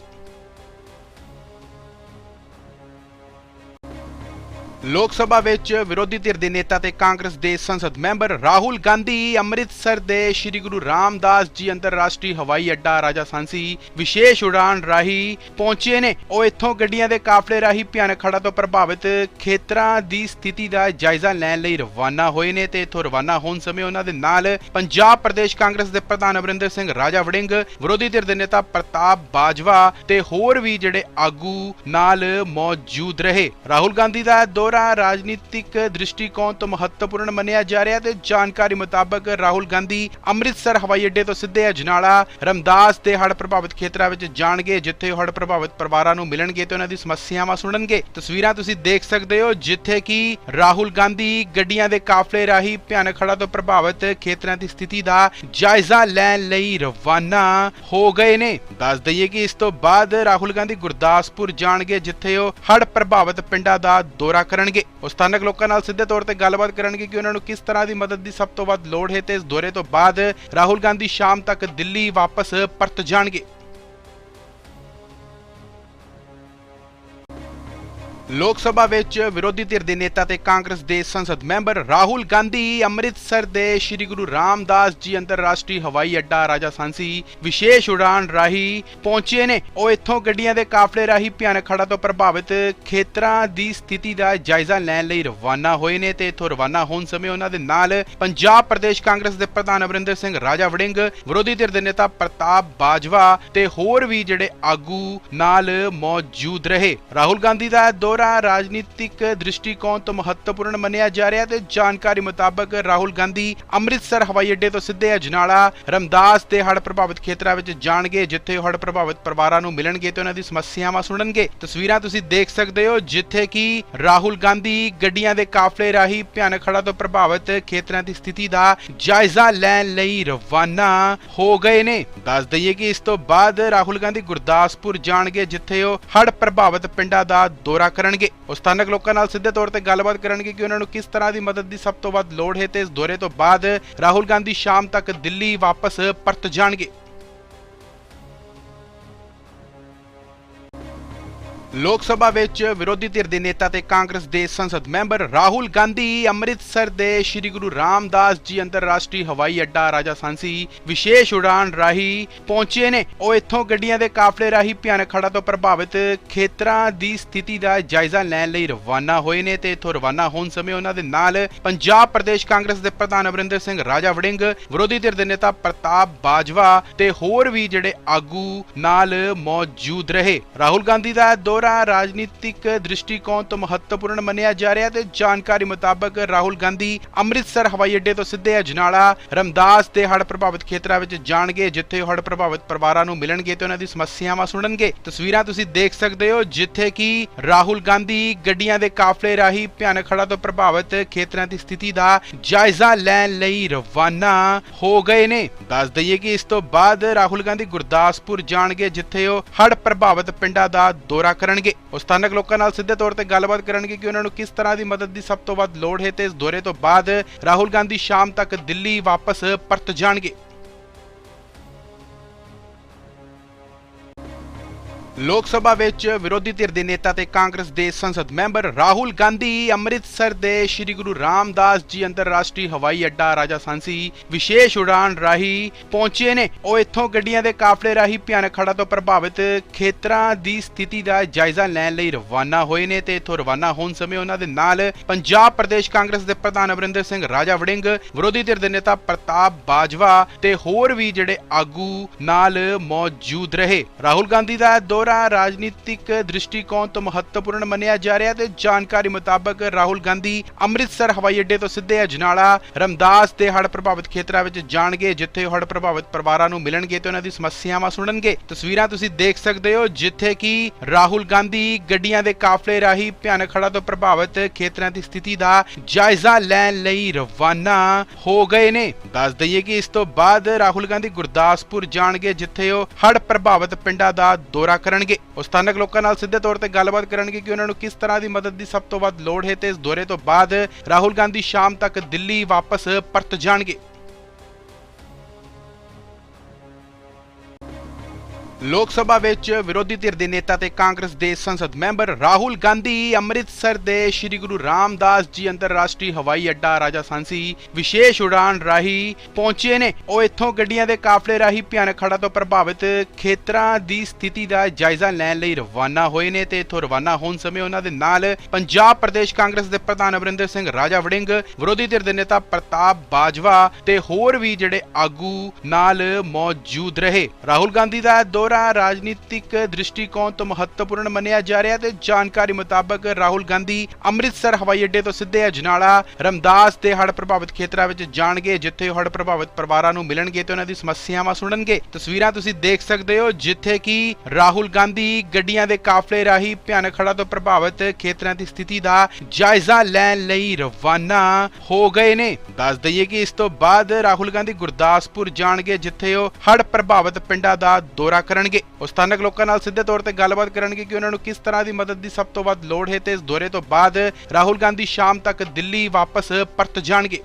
ਲੋਕ ਸਭਾ ਵਿੱਚ ਵਿਰੋਧੀ ਧਿਰ ਦੇ ਨੇਤਾ ਤੇ ਕਾਂਗਰਸ ਦੇ ਸੰਸਦ ਮੈਂਬਰ ਰਾਹੁਲ ਗਾਂਧੀ, ਅੰਮ੍ਰਿਤਸਰ ਦੇ ਸ੍ਰੀ ਗੁਰੂ ਰਾਮਦਾਸ ਜੀ ਅੰਤਰਰਾਸ਼ਟਰੀ ਹਵਾਈ ਅੱਡਾ ਰਾਜਾ ਸਾਂਸੀ ਵਿਸ਼ੇਸ਼ ਉਡਾਨ ਰਾਹੀਂ ਪਹੁੰਚੇ ਨੇ। ਉਹ ਇੱਥੋਂ ਗੱਡੀਆਂ ਦੇ ਕਾਫਲੇ ਰਾਹੀਂ ਭਿਆਨਕ ਹੜ੍ਹਾਂ ਤੋਂ ਪ੍ਰਭਾਵਿਤ ਖੇਤਰਾਂ ਦੀ ਸਥਿਤੀ ਦਾ ਜਾਇਜ਼ਾ ਲੈਣ ਲਈ ਰਵਾਨਾ ਹੋਏ ਨੇ ਤੇ ਇੱਥੋਂ ਰਵਾਨਾ ਹੋਣ ਸਮੇਂ ਉਹਨਾਂ ਦੇ ਨਾਲ ਪੰਜਾਬ ਪ੍ਰਦੇਸ਼ ਕਾਂਗਰਸ ਦੇ ਪ੍ਰਧਾਨ ਅਮਰਿੰਦਰ ਸਿੰਘ, ਰਾਜਾ ਵੜਿੰਗ, ਵਿਰੋਧੀ ਧਿਰ ਦੇ ਨੇਤਾ ਪ੍ਰਤਾਪ ਬਾਜਵਾ ਤੇ ਹੋਰ ਵੀ ਜਿਹੜੇ ਆਗੂ ਨਾਲ ਮੌਜੂਦ ਰਹੇ। ਰਾਹੁਲ ਗਾਂਧੀ ਦਾ ਦੋ ਦੌਰਾ ਰਾਜਨੀਤਿਕ ਦ੍ਰਿਸ਼ਟੀਕੋਣ ਤੋਂ ਮਹੱਤਵਪੂਰਨ ਮੰਨਿਆ ਜਾ ਰਿਹਾ ਤੇ ਜਾਣਕਾਰੀ ਮੁਤਾਬਕ ਰਾਹੁਲ ਗਾਂਧੀ ਅੰਮ੍ਰਿਤਸਰ ਹਵਾਈ ਅੱਡੇ ਤੋਂ ਸਿੱਧੇ ਅਜਨਾਲਾ ਰਮਦਾਸ ਤੇ ਹੜ੍ਹ ਪ੍ਰਭਾਵਿਤ ਖੇਤਰਾਂ ਵਿੱਚ ਜਾਣਗੇ, ਜਿੱਥੇ ਉਹ ਹੜ੍ਹ ਪ੍ਰਭਾਵਿਤ ਪਰਿਵਾਰਾਂ ਨੂੰ ਮਿਲਣਗੇ ਤੇ ਉਹਨਾਂ ਦੀ ਸਮੱਸਿਆਵਾਂ ਸੁਣਨਗੇ। ਤਸਵੀਰਾਂ ਤੁਸੀਂ ਦੇਖ ਸਕਦੇ ਹੋ, ਜਿੱਥੇ ਕਿ ਰਾਹੁਲ ਗਾਂਧੀ ਗੱਡੀਆਂ ਦੇ ਕਾਫਲੇ ਰਾਹੀਂ ਭਿਆਨਕ ਹੜ੍ਹਾਂ ਤੋਂ ਪ੍ਰਭਾਵਿਤ ਖੇਤਰਾਂ ਦੀ ਸਥਿਤੀ ਦਾ ਜਾਇਜ਼ਾ ਲੈਣ ਲਈ ਰਵਾਨਾ ਹੋ ਗਏ ਨੇ। ਦੱਸ ਦਈਏ ਕਿ ਇਸ ਤੋਂ ਬਾਅਦ ਰਾਹੁਲ ਗਾਂਧੀ ਗੁਰਦਾਸਪੁਰ ਜਾਣਗੇ, ਜਿੱਥੇ ਉਹ ਹੜ੍ਹ ਪ੍ਰਭਾਵਿਤ ਪਿੰਡਾਂ ਦਾ ਦੌਰਾ ਕਰਨਗੇ। ਉਹ ਸਥਾਨਕ ਲੋਕਾਂ ਨਾਲ ਸਿੱਧੇ ਤੌਰ ਤੇ ਗੱਲਬਾਤ ਕਰਨਗੇ ਕਿ ਉਹਨਾਂ ਨੂੰ ਕਿਸ ਤਰ੍ਹਾਂ ਦੀ ਮਦਦ ਦੀ ਸਭ ਤੋਂ ਵੱਧ ਲੋੜ ਹੈ ਤੇ ਇਸ ਦੌਰੇ ਤੋਂ ਬਾਅਦ ਰਾਹੁਲ ਗਾਂਧੀ ਸ਼ਾਮ ਤੱਕ ਦਿੱਲੀ ਵਾਪਸ ਪਰਤ ਜਾਣਗੇ। ਲੋਕ ਸਭਾ ਵਿੱਚ ਵਿਰੋਧੀ ਧਿਰ ਦੇ ਨੇਤਾ ਤੇ ਕਾਂਗਰਸ ਦੇ ਸੰਸਦ ਮੈਂਬਰ ਰਾਹੁਲ ਗਾਂਧੀ, ਅੰਮ੍ਰਿਤਸਰ ਦੇ ਸ੍ਰੀ ਗੁਰੂ ਰਾਮਦਾਸ ਜੀ ਅੰਤਰਰਾਸ਼ਟਰੀ ਹਵਾਈ ਅੱਡਾ ਰਾਜਾ ਸਾਂਸੀ ਵਿਸ਼ੇਸ਼ ਉਡਾਨ ਰਾਹੀਂ ਪਹੁੰਚੇ ਨੇ। ਉਹ ਇੱਥੋਂ ਗੱਡੀਆਂ ਦੇ ਕਾਫਲੇ ਰਾਹੀਂ ਭਿਆਨਕ ਹੜ੍ਹਾਂ ਤੋਂ ਪ੍ਰਭਾਵਿਤ ਖੇਤਰਾਂ ਦੀ ਸਥਿਤੀ ਦਾ ਜਾਇਜ਼ਾ ਲੈਣ ਲਈ ਰਵਾਨਾ ਹੋਏ ਨੇ ਤੇ ਇੱਥੋਂ ਰਵਾਨਾ ਹੋਣ ਸਮੇਂ ਉਹਨਾਂ ਦੇ ਨਾਲ ਪੰਜਾਬ ਪ੍ਰਦੇਸ਼ ਕਾਂਗਰਸ ਦੇ ਪ੍ਰਧਾਨ ਅਮਰਿੰਦਰ ਸਿੰਘ, ਰਾਜਾ ਵੜਿੰਗ, ਵਿਰੋਧੀ ਧਿਰ ਦੇ ਨੇਤਾ ਪ੍ਰਤਾਪ ਬਾਜਵਾ ਤੇ ਹੋਰ ਵੀ ਜਿਹੜੇ ਆਗੂ ਨਾਲ ਮੌਜੂਦ ਰਹੇ। ਰਾਹੁਲ ਗਾਂਧੀ ਦਾ ਦੌਰਾ ਰਾਜਨੀਤਿਕ ਦ੍ਰਿਸ਼ਟੀਕੋਣ ਤੋਂ ਮਹੱਤਵਪੂਰਨ ਮੰਨਿਆ ਜਾ ਰਿਹਾ ਤੇ ਜਾਣਕਾਰੀ ਮੁਤਾਬਕ ਰਾਹੁਲ ਗਾਂਧੀ ਅੰਮ੍ਰਿਤਸਰ ਹਵਾਈ ਅੱਡੇ ਤੋਂ ਸਿੱਧੇ ਅਜਨਾਲਾ ਰਮਦਾਸ ਤੇ ਹੜ੍ਹ ਪ੍ਰਭਾਵਿਤ ਖੇਤਰਾਂ ਵਿੱਚ ਜਾਣਗੇ, ਜਿੱਥੇ ਉਹ ਹੜ੍ਹ ਪ੍ਰਭਾਵਿਤ ਪਰਿਵਾਰਾਂ ਨੂੰ ਮਿਲਣਗੇ ਤੇ ਉਹਨਾਂ ਦੀ ਸਮੱਸਿਆਵਾਂ ਸੁਣਨਗੇ। ਤਸਵੀਰਾਂ ਤੁਸੀਂ ਦੇਖ ਸਕਦੇ ਹੋ, ਜਿੱਥੇ ਕਿ ਰਾਹੁਲ ਗਾਂਧੀ ਗੱਡੀਆਂ ਦੇ ਕਾਫਲੇ ਰਾਹੀਂ ਭਿਆਨਕ ਖੜਾ ਤੋਂ ਪ੍ਰਭਾਵਿਤ ਖੇਤਰਾਂ ਦੀ ਸਥਿਤੀ ਦਾ ਜਾਇਜ਼ਾ ਲੈਣ ਲਈ ਰਵਾਨਾ ਹੋ ਗਏ ਨੇ। ਦੱਸ ਦਈਏ ਕਿ ਇਸ ਤੋਂ ਬਾਅਦ ਰਾਹੁਲ ਗਾਂਧੀ ਗੁਰਦਾਸਪੁਰ ਜਾਣਗੇ, ਜਿੱਥੇ ਉਹ ਹੜ੍ਹ ਪ੍ਰਭਾਵਿਤ ਪਿੰਡਾਂ ਦਾ ਦੌਰਾ ਕਰਨ ਕਰਨਗੇ। ਉਹ ਸਥਾਨਕ ਲੋਕਾਂ ਨਾਲ ਸਿੱਧੇ ਤੌਰ ਤੇ ਗੱਲਬਾਤ ਕਰਨਗੇ ਕਿ ਉਹਨਾਂ ਨੂੰ ਕਿਸ ਤਰ੍ਹਾਂ ਦੀ ਮਦਦ ਦੀ ਸਭ ਤੋਂ ਵੱਧ ਲੋੜ ਹੈ ਤੇ ਇਸ ਦੌਰੇ ਤੋਂ ਬਾਅਦ ਰਾਹੁਲ ਗਾਂਧੀ ਸ਼ਾਮ ਤੱਕ ਦਿੱਲੀ ਵਾਪਸ ਪਰਤ ਜਾਣਗੇ। ਲੋਕ ਸਭਾ ਵਿੱਚ ਵਿਰੋਧੀ ਧਿਰ ਦੇ ਨੇਤਾ ਤੇ ਕਾਂਗਰਸ ਦੇ ਸੰਸਦ ਮੈਂਬਰ ਰਾਹੁਲ ਗਾਂਧੀ, ਅੰਮ੍ਰਿਤਸਰ ਦੇ ਸ੍ਰੀ ਗੁਰੂ ਰਾਮਦਾਸ ਜੀ ਅੰਤਰਰਾਸ਼ਟਰੀ ਹਵਾਈ ਅੱਡਾ ਰਾਜਾ ਸਾਂਸੀ ਵਿਸ਼ੇਸ਼ ਉਡਾਨ ਰਾਹੀਂ ਪਹੁੰਚੇ ਨੇ। ਉਹ ਇੱਥੋਂ ਗੱਡੀਆਂ ਦੇ ਕਾਫਲੇ ਰਾਹੀਂ ਭਿਆਨਕ ਹੜ੍ਹਾਂ ਤੋਂ ਪ੍ਰਭਾਵਿਤ ਖੇਤਰਾਂ ਦੀ ਸਥਿਤੀ ਦਾ ਜਾਇਜ਼ਾ ਲੈਣ ਲਈ ਰਵਾਨਾ ਹੋਏ ਨੇ ਤੇ ਇੱਥੋਂ ਰਵਾਨਾ ਹੋਣ ਸਮੇਂ ਉਹਨਾਂ ਦੇ ਨਾਲ ਪੰਜਾਬ ਪ੍ਰਦੇਸ਼ ਕਾਂਗਰਸ ਦੇ ਪ੍ਰਧਾਨ ਅਮਰਿੰਦਰ ਸਿੰਘ, ਰਾਜਾ ਵੜਿੰਗ, ਵਿਰੋਧੀ ਧਿਰ ਦੇ ਨੇਤਾ ਪ੍ਰਤਾਪ ਬਾਜਵਾ ਤੇ ਹੋਰ ਵੀ ਜਿਹੜੇ ਆਗੂ ਨਾਲ ਮੌਜੂਦ ਰਹੇ। ਰਾਹੁਲ ਗਾਂਧੀ ਦਾ ਦੋ ਦੌਰਾ ਰਾਜਨੀਤਿਕ ਦ੍ਰਿਸ਼ਟੀਕੋਣ ਤੋਂ ਮਹੱਤਵਪੂਰਨ ਮੰਨਿਆ ਜਾ ਰਿਹਾ ਤੇ ਜਾਣਕਾਰੀ ਮੁਤਾਬਕ ਰਾਹੁਲ ਗਾਂਧੀ ਅੰਮ੍ਰਿਤਸਰ ਹਵਾਈ ਅੱਡੇ ਤੋਂ ਸਿੱਧੇ ਅਜਨਾਲਾ, ਰਮਦਾਸ ਦੇ ਹੜ੍ਹ ਪ੍ਰਭਾਵਿਤ ਖੇਤਰਾਂ ਵਿੱਚ ਜਾਣਗੇ, ਜਿੱਥੇ ਉਹ ਹੜ੍ਹ ਪ੍ਰਭਾਵਿਤ ਪਰਿਵਾਰਾਂ ਨੂੰ ਮਿਲਣਗੇ ਤੇ ਉਹਨਾਂ ਦੀ ਸਮੱਸਿਆਵਾਂ ਸੁਣਨਗੇ। ਤਸਵੀਰਾਂ ਤੁਸੀਂ ਦੇਖ ਸਕਦੇ ਹੋ, ਜਿੱਥੇ ਕਿ ਰਾਹੁਲ ਗਾਂਧੀ ਗੱਡੀਆਂ ਦੇ ਕਾਫਲੇ ਰਾਹੀਂ ਭਿਆਨਕ ਹੜ੍ਹਾਂ ਤੋਂ ਪ੍ਰਭਾਵਿਤ ਖੇਤਰਾਂ ਦੀ ਸਥਿਤੀ ਦਾ ਜਾਇਜ਼ਾ ਲੈਣ ਲਈ ਰਵਾਨਾ ਹੋ ਗਏ ਨੇ। ਦੱਸ ਦਈਏ ਕਿ ਇਸ ਤੋਂ ਬਾਅਦ ਰਾਹੁਲ ਗਾਂਧੀ ਗੁਰਦਾਸਪੁਰ ਜਾਣਗੇ, ਜਿੱਥੇ ਉਹ ਹੜ੍ਹ ਪ੍ਰਭਾਵਿਤ ਪਿੰਡਾਂ ਦਾ ਦੌਰਾ ਕਰਨਗੇ। ਉਹ ਸਥਾਨਕ ਲੋਕਾਂ ਨਾਲ ਸਿੱਧੇ ਤੌਰ ਤੇ ਗੱਲਬਾਤ ਕਰਨਗੇ ਕਿ ਉਹਨਾਂ ਨੂੰ ਕਿਸ ਤਰ੍ਹਾਂ ਦੀ ਮਦਦ ਦੀ ਸਭ ਤੋਂ ਵੱਧ ਲੋੜ ਹੈ ਤੇ ਇਸ ਦੌਰੇ ਤੋਂ ਬਾਅਦ ਰਾਹੁਲ ਗਾਂਧੀ ਸ਼ਾਮ ਤੱਕ ਦਿੱਲੀ ਵਾਪਸ ਪਰਤ ਜਾਣਗੇ। ਲੋਕ ਸਭਾ ਵਿੱਚ ਵਿਰੋਧੀ ਧਿਰ ਦੇ ਨੇਤਾ ਤੇ ਕਾਂਗਰਸ ਦੇ ਸੰਸਦ ਮੈਂਬਰ ਰਾਹੁਲ ਗਾਂਧੀ, ਅੰਮ੍ਰਿਤਸਰ ਦੇ ਸ੍ਰੀ ਗੁਰੂ ਰਾਮਦਾਸ ਜੀ ਅੰਤਰਰਾਸ਼ਟਰੀ ਹਵਾਈ ਅੱਡਾ ਰਾਜਾ ਸਾਂਸੀ ਵਿਸ਼ੇਸ਼ ਉਡਾਨ ਰਾਹੀਂ ਪਹੁੰਚੇ ਨੇ। ਉਹ ਇੱਥੋਂ ਗੱਡੀਆਂ ਦੇ ਕਾਫਲੇ ਰਾਹੀਂ ਭਿਆਨਕ ਹੜ੍ਹਾਂ ਤੋਂ ਪ੍ਰਭਾਵਿਤ ਖੇਤਰਾਂ ਦੀ ਸਥਿਤੀ ਦਾ ਜਾਇਜ਼ਾ ਲੈਣ ਲਈ ਰਵਾਨਾ ਹੋਏ ਨੇ ਤੇ ਇੱਥੋਂ ਰਵਾਨਾ ਹੋਣ ਸਮੇਂ ਉਹਨਾਂ ਦੇ ਨਾਲ ਪੰਜਾਬ ਪ੍ਰਦੇਸ਼ ਕਾਂਗਰਸ ਦੇ ਪ੍ਰਧਾਨ ਅਮਰਿੰਦਰ ਸਿੰਘ, ਰਾਜਾ ਵੜਿੰਗ, ਵਿਰੋਧੀ ਧਿਰ ਦੇ ਨੇਤਾ ਪ੍ਰਤਾਪ ਬਾਜਵਾ ਤੇ ਹੋਰ ਵੀ ਜਿਹੜੇ ਆਗੂ ਨਾਲ ਮੌਜੂਦ ਰਹੇ। ਰਾਹੁਲ ਗਾਂਧੀ ਦਾ ਇਹ ਦੌਰਾ ਰਾਜਨੀਤਿਕ ਦ੍ਰਿਸ਼ਟੀਕੋਣ ਤੋਂ ਮਹੱਤਵਪੂਰਨ ਮੰਨਿਆ ਜਾ ਰਿਹਾ ਤੇ ਜਾਣਕਾਰੀ ਮੁਤਾਬਕ ਰਾਹੁਲ ਗਾਂਧੀ ਅੰਮ੍ਰਿਤਸਰ ਹਵਾਈ ਅੱਡੇ ਤੋਂ ਸਿੱਧੇ ਅਜਨਾਲਾ ਰਮਦਾਸ ਦੇ ਹੜ੍ਹ ਪ੍ਰਭਾਵਿਤ ਖੇਤਰਾਂ ਵਿੱਚ ਜਾਣਗੇ, ਜਿੱਥੇ ਉਹ ਹੜ੍ਹ ਪ੍ਰਭਾਵਿਤ ਪਰਿਵਾਰਾਂ ਨੂੰ ਮਿਲਣਗੇ ਤੇ ਉਹਨਾਂ ਦੀ ਸਮੱਸਿਆਵਾਂ ਸੁਣਨਗੇ। ਤਸਵੀਰਾਂ ਤੁਸੀਂ ਦੇਖ ਸਕਦੇ ਹੋ, ਜਿੱਥੇ ਕਿ ਰਾਹੁਲ ਗਾਂਧੀ ਗੱਡੀਆਂ ਦੇ ਕਾਫਲੇ ਰਾਹੀਂ ਭਿਆਨਕ ਹੜ੍ਹਾਂ ਤੋਂ ਪ੍ਰਭਾਵਿਤ ਖੇਤਰਾਂ ਦੀ ਸਥਿਤੀ ਦਾ ਜਾਇਜ਼ਾ ਲੈਣ ਲਈ ਰਵਾਨਾ ਹੋ ਗਏ ਨੇ। ਦੱਸ ਦਈਏ ਕਿ ਇਸ ਤੋਂ ਬਾਅਦ ਰਾਹੁਲ ਗਾਂਧੀ ਗੁਰਦਾਸਪੁਰ ਜਾਣਗੇ, ਜਿੱਥੇ ਉਹ ਹੜ੍ਹ ਪ੍ਰਭਾਵਿਤ ਪਿੰਡਾਂ ਦਾ ਦੌਰਾ ਕਰਨ ਕਰਨਗੇ। ਉਹ ਸਥਾਨਕ ਲੋਕਾਂ ਨਾਲ ਸਿੱਧੇ ਤੌਰ ਤੇ ਗੱਲਬਾਤ ਕਰਨਗੇ ਕਿ ਉਹਨਾਂ ਨੂੰ ਕਿਸ ਤਰ੍ਹਾਂ ਦੀ ਮਦਦ ਦੀ ਸਭ ਤੋਂ ਵੱਧ ਲੋੜ ਹੈ ਤੇ ਇਸ ਦੌਰੇ ਤੋਂ ਬਾਅਦ ਰਾਹੁਲ ਗਾਂਧੀ ਸ਼ਾਮ ਤੱਕ ਦਿੱਲੀ ਵਾਪਸ ਪਰਤ ਜਾਣਗੇ। ਲੋਕ ਸਭਾ ਵਿੱਚ ਵਿਰੋਧੀ ਧਿਰ ਦੇ ਨੇਤਾ ਤੇ ਕਾਂਗਰਸ ਦੇ ਸੰਸਦ ਮੈਂਬਰ ਰਾਹੁਲ ਗਾਂਧੀ, ਅੰਮ੍ਰਿਤਸਰ ਦੇ ਸ੍ਰੀ ਗੁਰੂ ਰਾਮਦਾਸ ਜੀ ਅੰਤਰਰਾਸ਼ਟਰੀ ਹਵਾਈ ਅੱਡਾ ਰਾਜਾ ਸਾਂਸੀ ਵਿਸ਼ੇਸ਼ ਉਡਾਨ ਰਾਹੀਂ ਪਹੁੰਚੇ ਨੇ। ਉਹ ਇੱਥੋਂ ਗੱਡੀਆਂ ਦੇ ਕਾਫਲੇ ਰਾਹੀਂ ਭਿਆਨਕ ਹੜ੍ਹਾਂ ਤੋਂ ਪ੍ਰਭਾਵਿਤ ਖੇਤਰਾਂ ਦੀ ਸਥਿਤੀ ਦਾ ਜਾਇਜ਼ਾ ਲੈਣ ਲਈ ਰਵਾਨਾ ਹੋਏ ਨੇ ਤੇ ਇੱਥੋਂ ਰਵਾਨਾ ਹੋਣ ਸਮੇਂ ਉਹਨਾਂ ਦੇ ਨਾਲ ਪੰਜਾਬ ਪ੍ਰਦੇਸ਼ ਕਾਂਗਰਸ ਦੇ ਪ੍ਰਧਾਨ ਅਮਰਿੰਦਰ ਸਿੰਘ, ਰਾਜਾ ਵੜਿੰਗ, ਵਿਰੋਧੀ ਧਿਰ ਦੇ ਨੇਤਾ ਪ੍ਰਤਾਪ ਬਾਜਵਾ ਤੇ ਹੋਰ ਵੀ ਜਿਹੜੇ ਆਗੂ ਨਾਲ ਮੌਜੂਦ ਰਹੇ। ਰਾਹੁਲ ਗਾਂਧੀ ਦਾ ਦੋ ਦੌਰਾ ਰਾਜਨੀਤਿਕ ਦ੍ਰਿਸ਼ਟੀਕੋਣ ਤੋਂ ਮਹੱਤਵਪੂਰਨ ਮੰਨਿਆ ਜਾ ਰਿਹਾ ਤੇ ਜਾਣਕਾਰੀ ਮੁਤਾਬਕ ਰਾਹੁਲ ਗਾਂਧੀ ਅੰਮ੍ਰਿਤਸਰ ਹਵਾਈ ਅੱਡੇ ਤੋਂ ਸਿੱਧੇ ਅਜਨਾਲਾ, ਰਮਦਾਸ ਦੇ ਹੜ੍ਹ ਪ੍ਰਭਾਵਿਤ ਖੇਤਰਾਂ ਵਿੱਚ ਜਾਣਗੇ, ਜਿੱਥੇ ਉਹ ਹੜ੍ਹ ਪ੍ਰਭਾਵਿਤ ਪਰਿਵਾਰਾਂ ਨੂੰ ਮਿਲਣਗੇ ਤੇ ਉਹਨਾਂ ਦੀ ਸਮੱਸਿਆਵਾਂ ਸੁਣਨਗੇ। ਤਸਵੀਰਾਂ ਤੁਸੀਂ ਦੇਖ ਸਕਦੇ ਹੋ, ਜਿੱਥੇ ਕਿ ਰਾਹੁਲ ਗਾਂਧੀ ਗੱਡੀਆਂ ਦੇ ਕਾਫਲੇ ਰਾਹੀਂ ਭਿਆਨਕ ਹੜ੍ਹਾਂ ਤੋਂ ਪ੍ਰਭਾਵਿਤ ਖੇਤਰਾਂ ਦੀ ਸਥਿਤੀ ਦਾ ਜਾਇਜ਼ਾ ਲੈਣ ਲਈ ਰਵਾਨਾ ਹੋ ਗਏ ਨੇ। ਦੱਸ ਦਈਏ ਕਿ ਇਸ ਤੋਂ ਬਾਅਦ ਰਾਹੁਲ ਗਾਂਧੀ ਗੁਰਦਾਸਪੁਰ ਜਾਣਗੇ, ਜਿੱਥੇ ਉਹ ਹੜ੍ਹ ਪ੍ਰਭਾਵਿਤ ਪਿੰਡਾਂ ਦਾ ਦੌਰਾ ਕਰਨ ਕਰਨਗੇ। ਉਹ ਸਥਾਨਕ ਲੋਕਾਂ ਨਾਲ ਸਿੱਧੇ ਤੌਰ ਤੇ ਗੱਲਬਾਤ ਕਰਨਗੇ ਕਿ ਉਹਨਾਂ ਨੂੰ ਕਿਸ ਤਰ੍ਹਾਂ ਦੀ ਮਦਦ ਦੀ ਸਭ ਤੋਂ ਵੱਧ ਲੋੜ ਹੈ ਤੇ ਇਸ ਦੌਰੇ ਤੋਂ ਬਾਅਦ ਰਾਹੁਲ ਗਾਂਧੀ ਸ਼ਾਮ ਤੱਕ ਦਿੱਲੀ ਵਾਪਸ ਪਰਤ ਜਾਣਗੇ।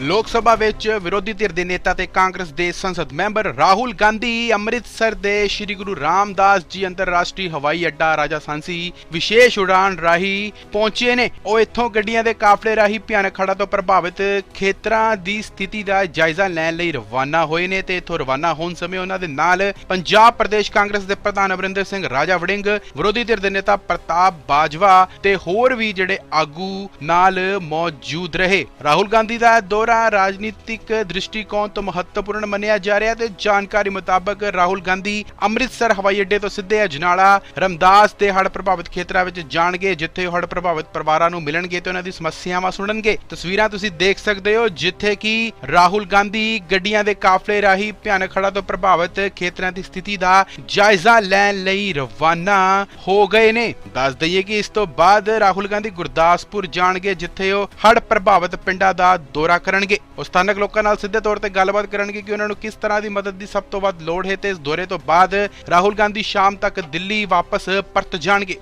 ਲੋਕ ਸਭਾ ਵਿੱਚ ਵਿਰੋਧੀ ਧਿਰ ਦੇ ਨੇਤਾ ਤੇ ਕਾਂਗਰਸ ਦੇ ਸੰਸਦ ਮੈਂਬਰ ਰਾਹੁਲ ਗਾਂਧੀ ਅੰਮ੍ਰਿਤਸਰ ਦੇ ਸ੍ਰੀ ਗੁਰੂ ਰਾਮਦਾਸ ਜੀ ਅੰਤਰਰਾਸ਼ਟਰੀ ਹਵਾਈ ਅੱਡਾ ਰਾਜਾ ਸਾਂਸੀ ਵਿਸ਼ੇਸ਼ ਉਡਾਨ ਰਾਹੀਂ ਪਹੁੰਚੇ ਨੇ। ਉਹ ਇੱਥੋਂ ਗੱਡੀਆਂ ਦੇ ਕਾਫਲੇ ਰਾਹੀਂ ਭਿਆਨਕ ਹੜ੍ਹਾਂ ਤੋਂ ਪ੍ਰਭਾਵਿਤ ਖੇਤਰਾਂ ਦੀ ਸਥਿਤੀ ਦਾ ਜਾਇਜ਼ਾ ਲੈਣ ਲਈ ਰਵਾਨਾ ਹੋਏ ਨੇ ਤੇ ਇੱਥੋਂ ਰਵਾਨਾ ਹੋਣ ਸਮੇਂ ਉਹਨਾਂ ਦੇ ਨਾਲ ਪੰਜਾਬ ਪ੍ਰਦੇਸ਼ ਕਾਂਗਰਸ ਦੇ ਪ੍ਰਧਾਨ ਅਮਰਿੰਦਰ ਸਿੰਘ, ਰਾਜਾ ਵੜਿੰਗ, ਵਿਰੋਧੀ ਧਿਰ ਦੇ ਨੇਤਾ ਪ੍ਰਤਾਪ ਬਾਜਵਾ ਤੇ ਹੋਰ ਵੀ ਜਿਹੜੇ ਆਗੂ ਨਾਲ ਮੌਜੂਦ ਰਹੇ। ਰਾਹੁਲ ਗਾਂਧੀ ਦਾ ਦੋ ਦੌਰਾ ਰਾਜਨੀਤਿਕ ਦ੍ਰਿਸ਼ਟੀਕੋਣ ਤੋਂ ਮਹੱਤਵਪੂਰਨ ਮੰਨਿਆ ਜਾ ਰਿਹਾ ਤੇ ਜਾਣਕਾਰੀ ਮੁਤਾਬਕ ਰਾਹੁਲ ਗਾਂਧੀ ਅੰਮ੍ਰਿਤਸਰ ਹਵਾਈ ਅੱਡੇ ਤੋਂ ਸਿੱਧੇ ਅਜਨਾਲਾ ਰਮਦਾਸ ਦੇ ਹੜ੍ਹ ਪ੍ਰਭਾਵਿਤ ਖੇਤਰਾਂ ਵਿੱਚ ਜਾਣਗੇ, ਜਿੱਥੇ ਹੜ੍ਹ ਪ੍ਰਭਾਵਿਤ ਪਰਿਵਾਰਾਂ ਨੂੰ ਮਿਲਣਗੇ ਤੇ ਉਹਨਾਂ ਦੀ ਸਮੱਸਿਆਵਾਂ ਸੁਣਨਗੇ। ਤਸਵੀਰਾਂ ਤੁਸੀਂ ਦੇਖ ਸਕਦੇ ਹੋ, ਜਿੱਥੇ ਕਿ ਰਾਹੁਲ ਗਾਂਧੀ ਗੱਡੀਆਂ ਦੇ ਕਾਫਲੇ ਰਾਹੀਂ ਭਿਆਨਕ ਹੜ੍ਹਾਂ ਤੋਂ ਪ੍ਰਭਾਵਿਤ ਖੇਤਰਾਂ ਦੀ ਸਥਿਤੀ ਦਾ ਜਾਇਜ਼ਾ ਲੈਣ ਲਈ ਰਵਾਨਾ ਹੋ ਗਏ ਨੇ। ਦੱਸ ਦਈਏ ਕਿ ਇਸ ਤੋਂ ਬਾਅਦ ਰਾਹੁਲ ਗਾਂਧੀ ਗੁਰਦਾਸਪੁਰ ਜਾਣਗੇ, ਜਿੱਥੇ ਉਹ ਹੜ੍ਹ ਪ੍ਰਭਾਵਿਤ ਪਿੰਡਾਂ ਦਾ ਦੌਰਾ ਕਰਨਗੇ। ਉਹ ਸਥਾਨਕ ਲੋਕਾਂ ਨਾਲ ਸਿੱਧੇ ਤੌਰ ਤੇ ਗੱਲਬਾਤ ਕਰਨਗੇ ਕਿ ਉਹਨਾਂ ਨੂੰ ਕਿਸ ਤਰ੍ਹਾਂ ਦੀ ਮਦਦ ਦੀ ਸਭ ਤੋਂ ਵੱਧ ਲੋੜ ਹੈ ਤੇ ਇਸ ਦੌਰੇ ਤੋਂ ਬਾਅਦ ਰਾਹੁਲ ਗਾਂਧੀ ਸ਼ਾਮ ਤੱਕ ਦਿੱਲੀ ਵਾਪਸ ਪਰਤ ਜਾਣਗੇ।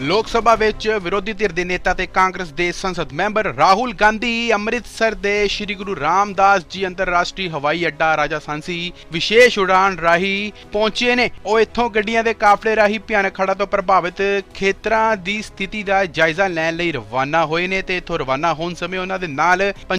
ਲੋਕ ਸਭਾ ਵਿੱਚ ਵਿਰੋਧੀ ਧਿਰ ਦੇ ਨੇਤਾ ਤੇ ਕਾਂਗਰਸ ਦੇ ਸੰਸਦ ਮੈਂਬਰ ਰਾਹੁਲ ਗਾਂਧੀ, ਅੰਮ੍ਰਿਤਸਰ ਦੇ ਸ੍ਰੀ ਗੁਰੂ ਰਾਮਦਾਸ ਜੀ ਅੰਤਰਰਾਸ਼ਟਰੀ ਹਵਾਈ ਅੱਡਾ ਰਾਜਾ ਸਾਂਸੀ ਵਿਸ਼ੇਸ਼ ਉਡਾਨ ਰਾਹੀਂ ਪਹੁੰਚੇ ਨੇ। ਉਹ ਇੱਥੋਂ ਗੱਡੀਆਂ ਦੇ ਕਾਫਲੇ ਰਾਹੀਂ ਭਿਆਨਕ ਖੜਾ ਤੋਂ ਪ੍ਰਭਾਵਿਤ ਖੇਤਰਾਂ ਦੀ ਸਥਿਤੀ ਦਾ ਜਾਇਜ਼ਾ ਲੈਣ ਲਈ ਰਵਾਨਾ ਹੋਏ ਨੇ ਤੇ ਇੱਥੋਂ ਰਵਾਨਾ ਹੋਣ ਸਮੇਂ ਉਹਨਾਂ ਦੇ ਨਾਲ